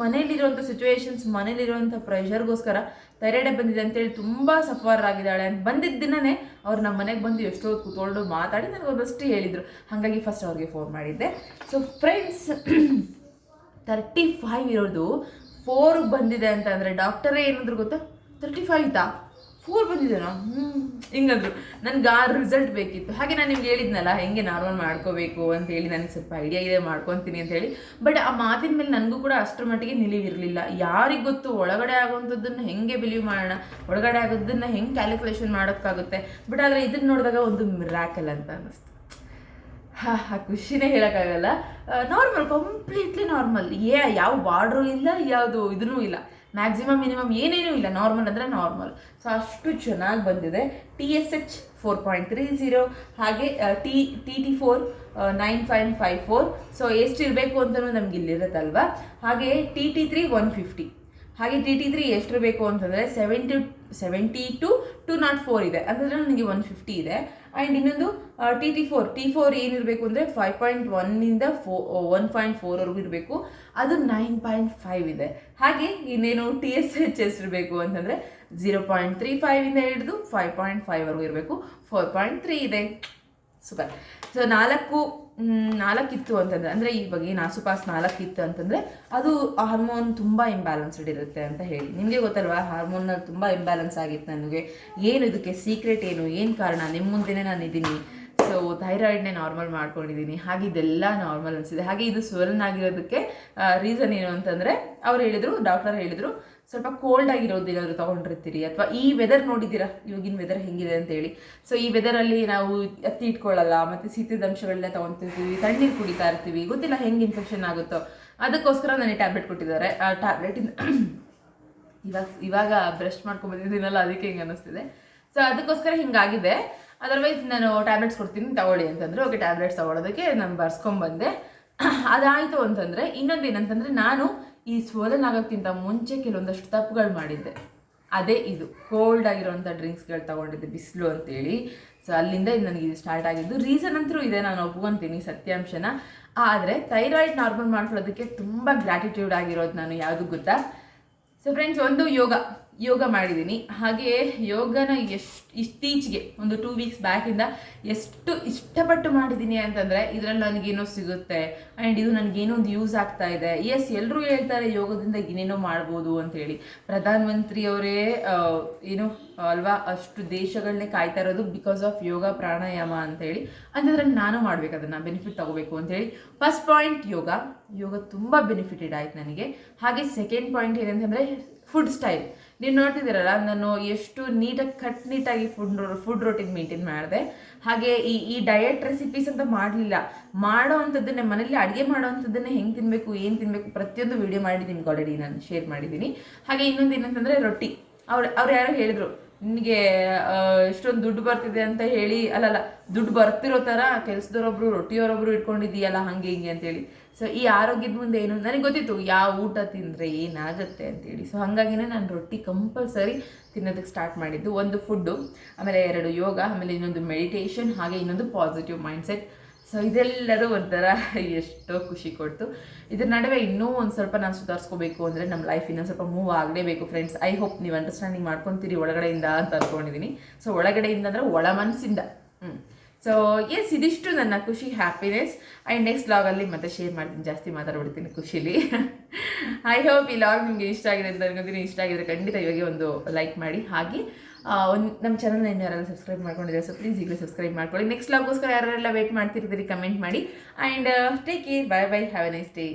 ಮನೇಲಿರುವಂಥ ಸಿಚುವೇಶನ್ಸ್ ಮನೇಲಿರುವಂಥ ಪ್ರೆಷರ್ಗೋಸ್ಕರ ಥೈರಾಯ್ಡೇ ಬಂದಿದೆ ಅಂತೇಳಿ ತುಂಬ ಸಫರ್ ಆಗಿದ್ದಾಳೆ ಅಂತ ಬಂದಿದ್ದ ದಿನನೇ ಅವ್ರು ನಮ್ಮ ಮನೆಗೆ ಬಂದು ಎಷ್ಟೋ ಕೂತ್ಕೊಂಡು ಮಾತಾಡಿ ನನಗೆ ಒಂದಷ್ಟು ಹೇಳಿದರು. ಹಾಗಾಗಿ ಫಸ್ಟ್ ಅವ್ರಿಗೆ ಫೋನ್ ಮಾಡಿದ್ದೆ. ಸೊ ಫ್ರೆಂಡ್ಸ್ ತರ್ಟಿ ಫೈವ್ ಇರೋದು ಫೋರ್ಗೆ ಬಂದಿದೆ ಅಂತ ಅಂದರೆ ಡಾಕ್ಟರೇ ಏನಾದ್ರು ಗೊತ್ತಾ? ತರ್ಟಿ ಫೈವ್ ಇತ್ತಾ? ಫೋರ್ ಬಂದಿದೆನಾ? ಹ್ಞೂ ಹಿಂಗಂದ್ರು. ನನ್ಗೆ ಆ ರಿಸಲ್ಟ್ ಬೇಕಿತ್ತು. ಹಾಗೆ ನಾನು ನಿಮ್ಗೆ ಹೇಳಿದ್ನಲ್ಲ, ಹೆಂಗೆ ನಾರ್ಮಲ್ ಮಾಡ್ಕೋಬೇಕು ಅಂತ ಹೇಳಿ ನನಗೆ ಸ್ವಲ್ಪ ಐಡಿಯಾ ಇದೆ ಮಾಡ್ಕೊತೀನಿ ಅಂತ ಹೇಳಿ. ಬಟ್ ಆ ಮಾತಿನ ಮೇಲೆ ನನಗೂ ಕೂಡ ಅಷ್ಟರ ಮಟ್ಟಿಗೆ ನಿಲುವಿರಲಿಲ್ಲ ಯಾರಿಗೆ ಗೊತ್ತು ಒಳಗಡೆ ಆಗುವಂಥದ್ದನ್ನು ಹೆಂಗೆ ಬಿಲೀವ್ ಮಾಡೋಣ? ಒಳಗಡೆ ಆಗೋದನ್ನು ಹೆಂಗೆ ಕ್ಯಾಲ್ಕುಲೇಷನ್ ಮಾಡೋಕ್ಕಾಗುತ್ತೆ? ಬಟ್ ಆದರೆ ಇದನ್ನ ನೋಡಿದಾಗ ಒಂದು ಮಿರಾಕಲ್ ಅಂತ ಅನ್ನಿಸ್ತು. ಹಾ ಹಾ, ಖುಷಿನೇ ಹೇಳೋಕ್ಕಾಗಲ್ಲ. ನಾರ್ಮಲ್ ಕಂಪ್ಲೀಟ್ಲಿ ನಾರ್ಮಲ್ ಏ, ಯಾವ ಬಾರ್ಡ್ರು ಇಲ್ಲ, ಯಾವುದು ಇದೂ ಇಲ್ಲ. ಮ್ಯಾಕ್ಸಿಮಮ್ ಮಿನಿಮಮ್ ಏನೇನೂ ಇಲ್ಲ. ನಾರ್ಮಲ್ ಅಂದರೆ ನಾರ್ಮಲ್ ಸೊ ಅಷ್ಟು ಚೆನ್ನಾಗಿ ಬಂದಿದೆ. T S H four point three zero ಹಾಗೆ T T T four nine five five four so ಎಷ್ಟಿರಬೇಕು ಅಂತಲೂ ನಮ್ಗೆ ಇಲ್ಲಿರುತ್ತಲ್ವ ಹಾಗೆ T T three one fifty ಹಾಗೆ ಟಿ ಟಿ ತ್ರೀ ಎಷ್ಟಿರಬೇಕು ಅಂತಂದರೆ seventy seventy two two not four ಇದೆ. ಅಂತಂದರೆ ನನಗೆ ಒನ್ ಫಿಫ್ಟಿ ಇದೆ. ಆ್ಯಂಡ್ ಇನ್ನೊಂದು T T four T four ಏನಿರಬೇಕು ಅಂದರೆ ಫೈವ್ ಪಾಯಿಂಟ್ ಒನ್ನಿಂದ ಫೋ ಒನ್ ಪಾಯಿಂಟ್ ಫೋರ್ವರೆಗೂ ಇರಬೇಕು. ಅದು ನೈನ್ ಪಾಯಿಂಟ್ ಫೈವ್ ಇದೆ. ಹಾಗೆ ಇನ್ನೇನು ಟಿ ಎಸ್ ಎಚ್ ಎಷ್ಟಿರಬೇಕು ಅಂತಂದರೆ ಜೀರೋ ಪಾಯಿಂಟ್ ತ್ರೀ ಫೈವಿಂದ ಹಿಡಿದು ಫೈವ್ ಪಾಯಿಂಟ್ ಫೈವ್ವರೆಗೂ ಇರಬೇಕು. ಫೋರ್ ಪಾಯಿಂಟ್ ತ್ರೀ ಇದೆ. ಸೂಪರ್. ಸೊ ನಾಲ್ಕು ನಾಲ್ಕು ನಾಲ್ಕಿತ್ತು ಅಂತಂದರೆ, ಅಂದರೆ ಇವಾಗ ಏನು ಆಸುಪಾಸ್ ನಾಲ್ಕಿತ್ತು ಅಂತಂದರೆ ಅದು ಹಾರ್ಮೋನ್ ತುಂಬ ಇಂಬ್ಯಾಲೆನ್ಸ್ಡ್ ಇರುತ್ತೆ ಅಂತ ಹೇಳಿ. ನಿಮಗೆ ಗೊತ್ತಲ್ವಾ? ಹಾರ್ಮೋನಲ್ಲಿ ತುಂಬ ಇಂಬ್ಯಾಲೆನ್ಸ್ ಆಗಿತ್ತು ನನಗೆ. ಏನು ಇದಕ್ಕೆ ಸೀಕ್ರೆಟ್ ಏನು? ಏನು ಕಾರಣ? ನಿಮ್ಮ ಮುಂದೆನೇ ನಾನು ಇದ್ದೀನಿ ಸೊ ಥೈರಾಯ್ಡ್ನೇ ನಾರ್ಮಲ್ ಮಾಡ್ಕೊಂಡಿದ್ದೀನಿ ಹಾಗೆ ಇದೆಲ್ಲ ನಾರ್ಮಲ್ ಅನಿಸಿದೆ. ಹಾಗೆ ಇದು ಸ್ವರ್ನ್ ಆಗಿರೋದಕ್ಕೆ ರೀಸನ್ ಏನು ಅಂತಂದರೆ, ಅವ್ರು ಹೇಳಿದರು ಡಾಕ್ಟರ್ ಹೇಳಿದರು, ಸ್ವಲ್ಪ ಕೋಲ್ಡ್ ಆಗಿರೋದು ಏನಾದರೂ ತೊಗೊಂಡಿರ್ತೀರಿ ಅಥವಾ ಈ ವೆದರ್ ನೋಡಿದ್ದೀರಾ? ಇವಾಗಿನ ವೆದರ್ ಹೆಂಗಿದೆ ಅಂತೇಳಿ. ಸೊ ಈ ವೆದರಲ್ಲಿ ನಾವು ಎತ್ತಿ ಇಟ್ಕೊಳ್ಳಲ್ಲ, ಮತ್ತು ಶೀತದ ಅಂಶಗಳನ್ನ ತೊಗೊತಿರ್ತೀವಿ, ತಣ್ಣೀರು ಕುಡಿತಾ ಇರ್ತೀವಿ, ಗೊತ್ತಿಲ್ಲ ಹೆಂಗೆ ಇನ್ಫೆಕ್ಷನ್ ಆಗುತ್ತೋ. ಅದಕ್ಕೋಸ್ಕರ ನನಗೆ ಟ್ಯಾಬ್ಲೆಟ್ ಕೊಟ್ಟಿದ್ದಾರೆ. ಆ ಟ್ಯಾಬ್ಲೆಟಿಂದ ಇವಾಗ ಇವಾಗ ಬ್ರಷ್ ಮಾಡ್ಕೊಂಡು ಬಂದಿದ್ದೀನಲ್ಲ, ಅದಕ್ಕೆ ಹಿಂಗೆ ಅನ್ನಿಸ್ತಿದೆ ಸೊ ಅದಕ್ಕೋಸ್ಕರ ಹಿಂಗಾಗಿದೆ. ಅದರ್ವೈಸ್ ನಾನು ಟ್ಯಾಬ್ಲೆಟ್ಸ್ ಕೊಡ್ತೀನಿ, ತಗೊಳ್ಳಿ ಅಂತಂದ್ರೆ ಓಕೆ ಟ್ಯಾಬ್ಲೆಟ್ಸ್ ತಗೊಳ್ಳೋದಕ್ಕೆ ನಾನು ಬರ್ಸ್ಕೊಂಬಂದೆ ಅದಾಯಿತು ಅಂತಂದರೆ, ಇನ್ನೊಂದು ಏನಂತಂದರೆ, ನಾನು ಈ ಸ್ವೋಲನ್ ಆಗೋಕ್ಕಿಂತ ಮುಂಚೆ ಕೆಲವೊಂದಷ್ಟು ತಪ್ಪುಗಳು ಮಾಡಿದ್ದೆ. ಅದೇ ಇದು ಕೋಲ್ಡ್ ಆಗಿರೋಂಥ ಡ್ರಿಂಕ್ಸ್ಗಳು ತಗೊಂಡಿದ್ದೆ, ಬಿಸಿಲು ಅಂತೇಳಿ. ಸೊ ಅಲ್ಲಿಂದ ಇದು ನನಗೆ ಇದು ಸ್ಟಾರ್ಟ್ ಆಗಿದ್ದು ರೀಸನ್ ಅಂತೂ ಇದೆ, ನಾನು ಒಪ್ಕೊಂತೀನಿ ಸತ್ಯಾಂಶನ. ಆದರೆ ಥೈರಾಯ್ಡ್ ನಾರ್ಮಲ್ ಮಾಡ್ಕೊಳ್ಳೋದಕ್ಕೆ ತುಂಬ ಗ್ರ್ಯಾಟಿಟ್ಯೂಡ್ ಆಗಿರೋದು ನಾನು, ಯಾವುದು ಗೊತ್ತಾ? ಸೊ ಫ್ರೆಂಡ್ಸ್ ಒಂದು ಯೋಗ. ಯೋಗ ಮಾಡಿದ್ದೀನಿ. ಹಾಗೆ ಯೋಗನ ಎಷ್ಟು, ಇತ್ತೀಚೆಗೆ, ಒಂದು ಟೂ ವೀಕ್ಸ್ ಬ್ಯಾಕಿಂದ ಎಷ್ಟು ಇಷ್ಟಪಟ್ಟು ಮಾಡಿದ್ದೀನಿ ಅಂತಂದರೆ, ಇದರಲ್ಲಿ ನನಗೇನೋ ಸಿಗುತ್ತೆ. ಆ್ಯಂಡ್ ಇದು ನನಗೇನೋ ಒಂದು ಯೂಸ್ ಆಗ್ತಾ ಇದೆ. ಎಸ್ ಎಲ್ಲರೂ ಹೇಳ್ತಾರೆ ಯೋಗದಿಂದ ಏನೇನೋ ಮಾಡ್ಬೋದು ಅಂತೇಳಿ ಪ್ರಧಾನಮಂತ್ರಿಯವರೇ ಏನು, ಅಲ್ವಾ, ಅಷ್ಟು ದೇಶಗಳನ್ನೇ ಕಾಯ್ತಾ ಇರೋದು ಬಿಕಾಸ್ ಆಫ್ ಯೋಗ ಪ್ರಾಣಾಯಾಮ ಅಂತೇಳಿ ಅಂತಂದ್ರೆ ನಾನು ಮಾಡಬೇಕು, ಅದನ್ನು ಬೆನಿಫಿಟ್ ತಗೋಬೇಕು ಅಂತೇಳಿ ಫಸ್ಟ್ ಪಾಯಿಂಟ್ ಯೋಗ. ಯೋಗ ತುಂಬ ಬೆನಿಫಿಟೆಡ್ ಆಯಿತು ನನಗೆ. ಹಾಗೆ ಸೆಕೆಂಡ್ ಪಾಯಿಂಟ್ ಏನಂತಂದರೆ ಫುಡ್ ಸ್ಟೈಲ್ ನೀವು ನೋಡ್ತಿದ್ದೀರಲ್ಲ, ನಾನು ಎಷ್ಟು ನೀಟಾಗಿ ಕಟ್ ನೀಟಾಗಿ ಫುಡ್ ಫುಡ್ ರೊಟೀನ್ ಮೇಂಟೈನ್ ಮಾಡಿದೆ. ಹಾಗೆ ಈ ಈ ಡಯಟ್ ರೆಸಿಪೀಸ್ ಅಂತ ಮಾಡಲಿಲ್ಲ. ಮಾಡೋ ಅಂಥದ್ದನ್ನೇ ಮನೇಲಿ ಅಡುಗೆ ಮಾಡೋ ಅಂಥದ್ದನ್ನೇ ಹೆಂಗೆ ತಿನ್ನಬೇಕು ಏನು ತಿನ್ನಬೇಕು ಪ್ರತಿಯೊಂದು ವೀಡಿಯೋ ಮಾಡಿ ನಿಮ್ಗೆ ಆಲ್ರೆಡಿ ನಾನು ಶೇರ್ ಮಾಡಿದ್ದೀನಿ. ಹಾಗೆ ಇನ್ನೊಂದು ಏನಂತಂದರೆ ರೊಟ್ಟಿ. ಅವ್ರು ಅವ್ರು ಯಾರೋ ಹೇಳಿದ್ರು ನಿನಗೆ ಇಷ್ಟೊಂದು ದುಡ್ಡು ಬರ್ತಿದೆ ಅಂತ ಹೇಳಿ, ಅಲ್ಲಲ್ಲ, ದುಡ್ಡು ಬರ್ತಿರೋ ಥರ ಕೆಲಸದವರೊಬ್ರು, ರೊಟ್ಟಿಯವರೊಬ್ರು ಇಟ್ಕೊಂಡಿದ್ದೀಯಲ್ಲ, ಹಾಗೆ ಹಿಂಗೆ ಅಂತೇಳಿ ಸೊ ಈ ಆರೋಗ್ಯದ ಮುಂದೆ ಏನು, ನನಗೆ ಗೊತ್ತಿತ್ತು, ಯಾವ ಊಟ ತಿಂದರೆ ಏನಾಗುತ್ತೆ ಅಂತೇಳಿ ಸೊ ಹಾಗಾಗಿನೇ ನಾನು ರೊಟ್ಟಿ ಕಂಪಲ್ಸರಿ ತಿನ್ನೋದಕ್ಕೆ ಸ್ಟಾರ್ಟ್ ಮಾಡಿದ್ದು. ಒಂದು ಫುಡ್ಡು ಆಮೇಲೆ ಎರಡು ಯೋಗ, ಆಮೇಲೆ ಇನ್ನೊಂದು ಮೆಡಿಟೇಷನ್ ಹಾಗೆ ಇನ್ನೊಂದು ಪಾಸಿಟಿವ್ ಮೈಂಡ್ಸೆಟ್ ಸೊ ಇದೆಲ್ಲರೂ ಒಂಥರ ಎಷ್ಟೋ ಖುಷಿ ಕೊಡ್ತು. ಇದ್ರ ನಡುವೆ ಇನ್ನೂ ಒಂದು ಸ್ವಲ್ಪ ನಾನು ಸುಧಾರಿಸ್ಕೋಬೇಕು ಅಂದರೆ ನಮ್ಮ ಲೈಫ್ ಇನ್ನೊಂದು ಸ್ವಲ್ಪ ಮೂವ್ ಆಗಲೇಬೇಕು ಫ್ರೆಂಡ್ಸ್ ಐ ಹೋಪ್ ನೀವು ಅಂಡರ್ಸ್ಟ್ಯಾಂಡಿಂಗ್ ಮಾಡ್ಕೊತೀರಿ ಒಳಗಡೆಯಿಂದ ಅಂತ ಅಂದ್ಕೊಂಡಿದ್ದೀನಿ ಸೊ ಒಳಗಡೆಯಿಂದ ಅಂದರೆ ಒಳ ಮನಸ್ಸಿಂದ ಹ್ಞೂ ಸೊ ಎಸ್ ಇದಿಷ್ಟು ನನ್ನ ಖುಷಿ ಹ್ಯಾಪಿನೆಸ್ ಆ್ಯಂಡ್ ನೆಕ್ಸ್ಟ್ ಲಾಗಲ್ಲಿ ಮತ್ತೆ ಶೇರ್ ಮಾಡ್ತೀನಿ. ಜಾಸ್ತಿ ಮಾತಾಡ್ಬಿಡ್ತೀನಿ ಖುಷಿಲಿ. [laughs] ಐ ಹೋಪ್ ಈ ಲಾಗ್ ನಿಮಗೆ ಇಷ್ಟ ಆಗಿದೆ ಅಂತ ಅನ್ಕೋತೀನಿ ಇಷ್ಟ ಆಗಿದ್ರೆ ಖಂಡಿತ ಇವಾಗ ಒಂದು ಲೈಕ್ ಮಾಡಿ. ಹಾಗೆ ಒಂದು ನಮ್ಮ ಚಾನಲ್ನ ಇನ್ನು ಯಾರೆಲ್ಲ ಸಬ್ಸ್ಕ್ರೈಬ್ ಮಾಡ್ಕೊಂಡಿದ್ದಾರೆ ಸೊ ಪ್ಲೀಸ್ ಈಗಲೇ ಸಬ್ಸ್ಕ್ರೈಬ್ ಮಾಡ್ಕೊಳ್ಳಿ. ನೆಕ್ಸ್ಟ್ ಲಾಗೋಸ್ಕರ ಯಾರೆಲ್ಲ ವೇಟ್ ಮಾಡ್ತಿರ್ತೀರಿ ಕಮೆಂಟ್ ಮಾಡಿ. And take care bye bye have a nice day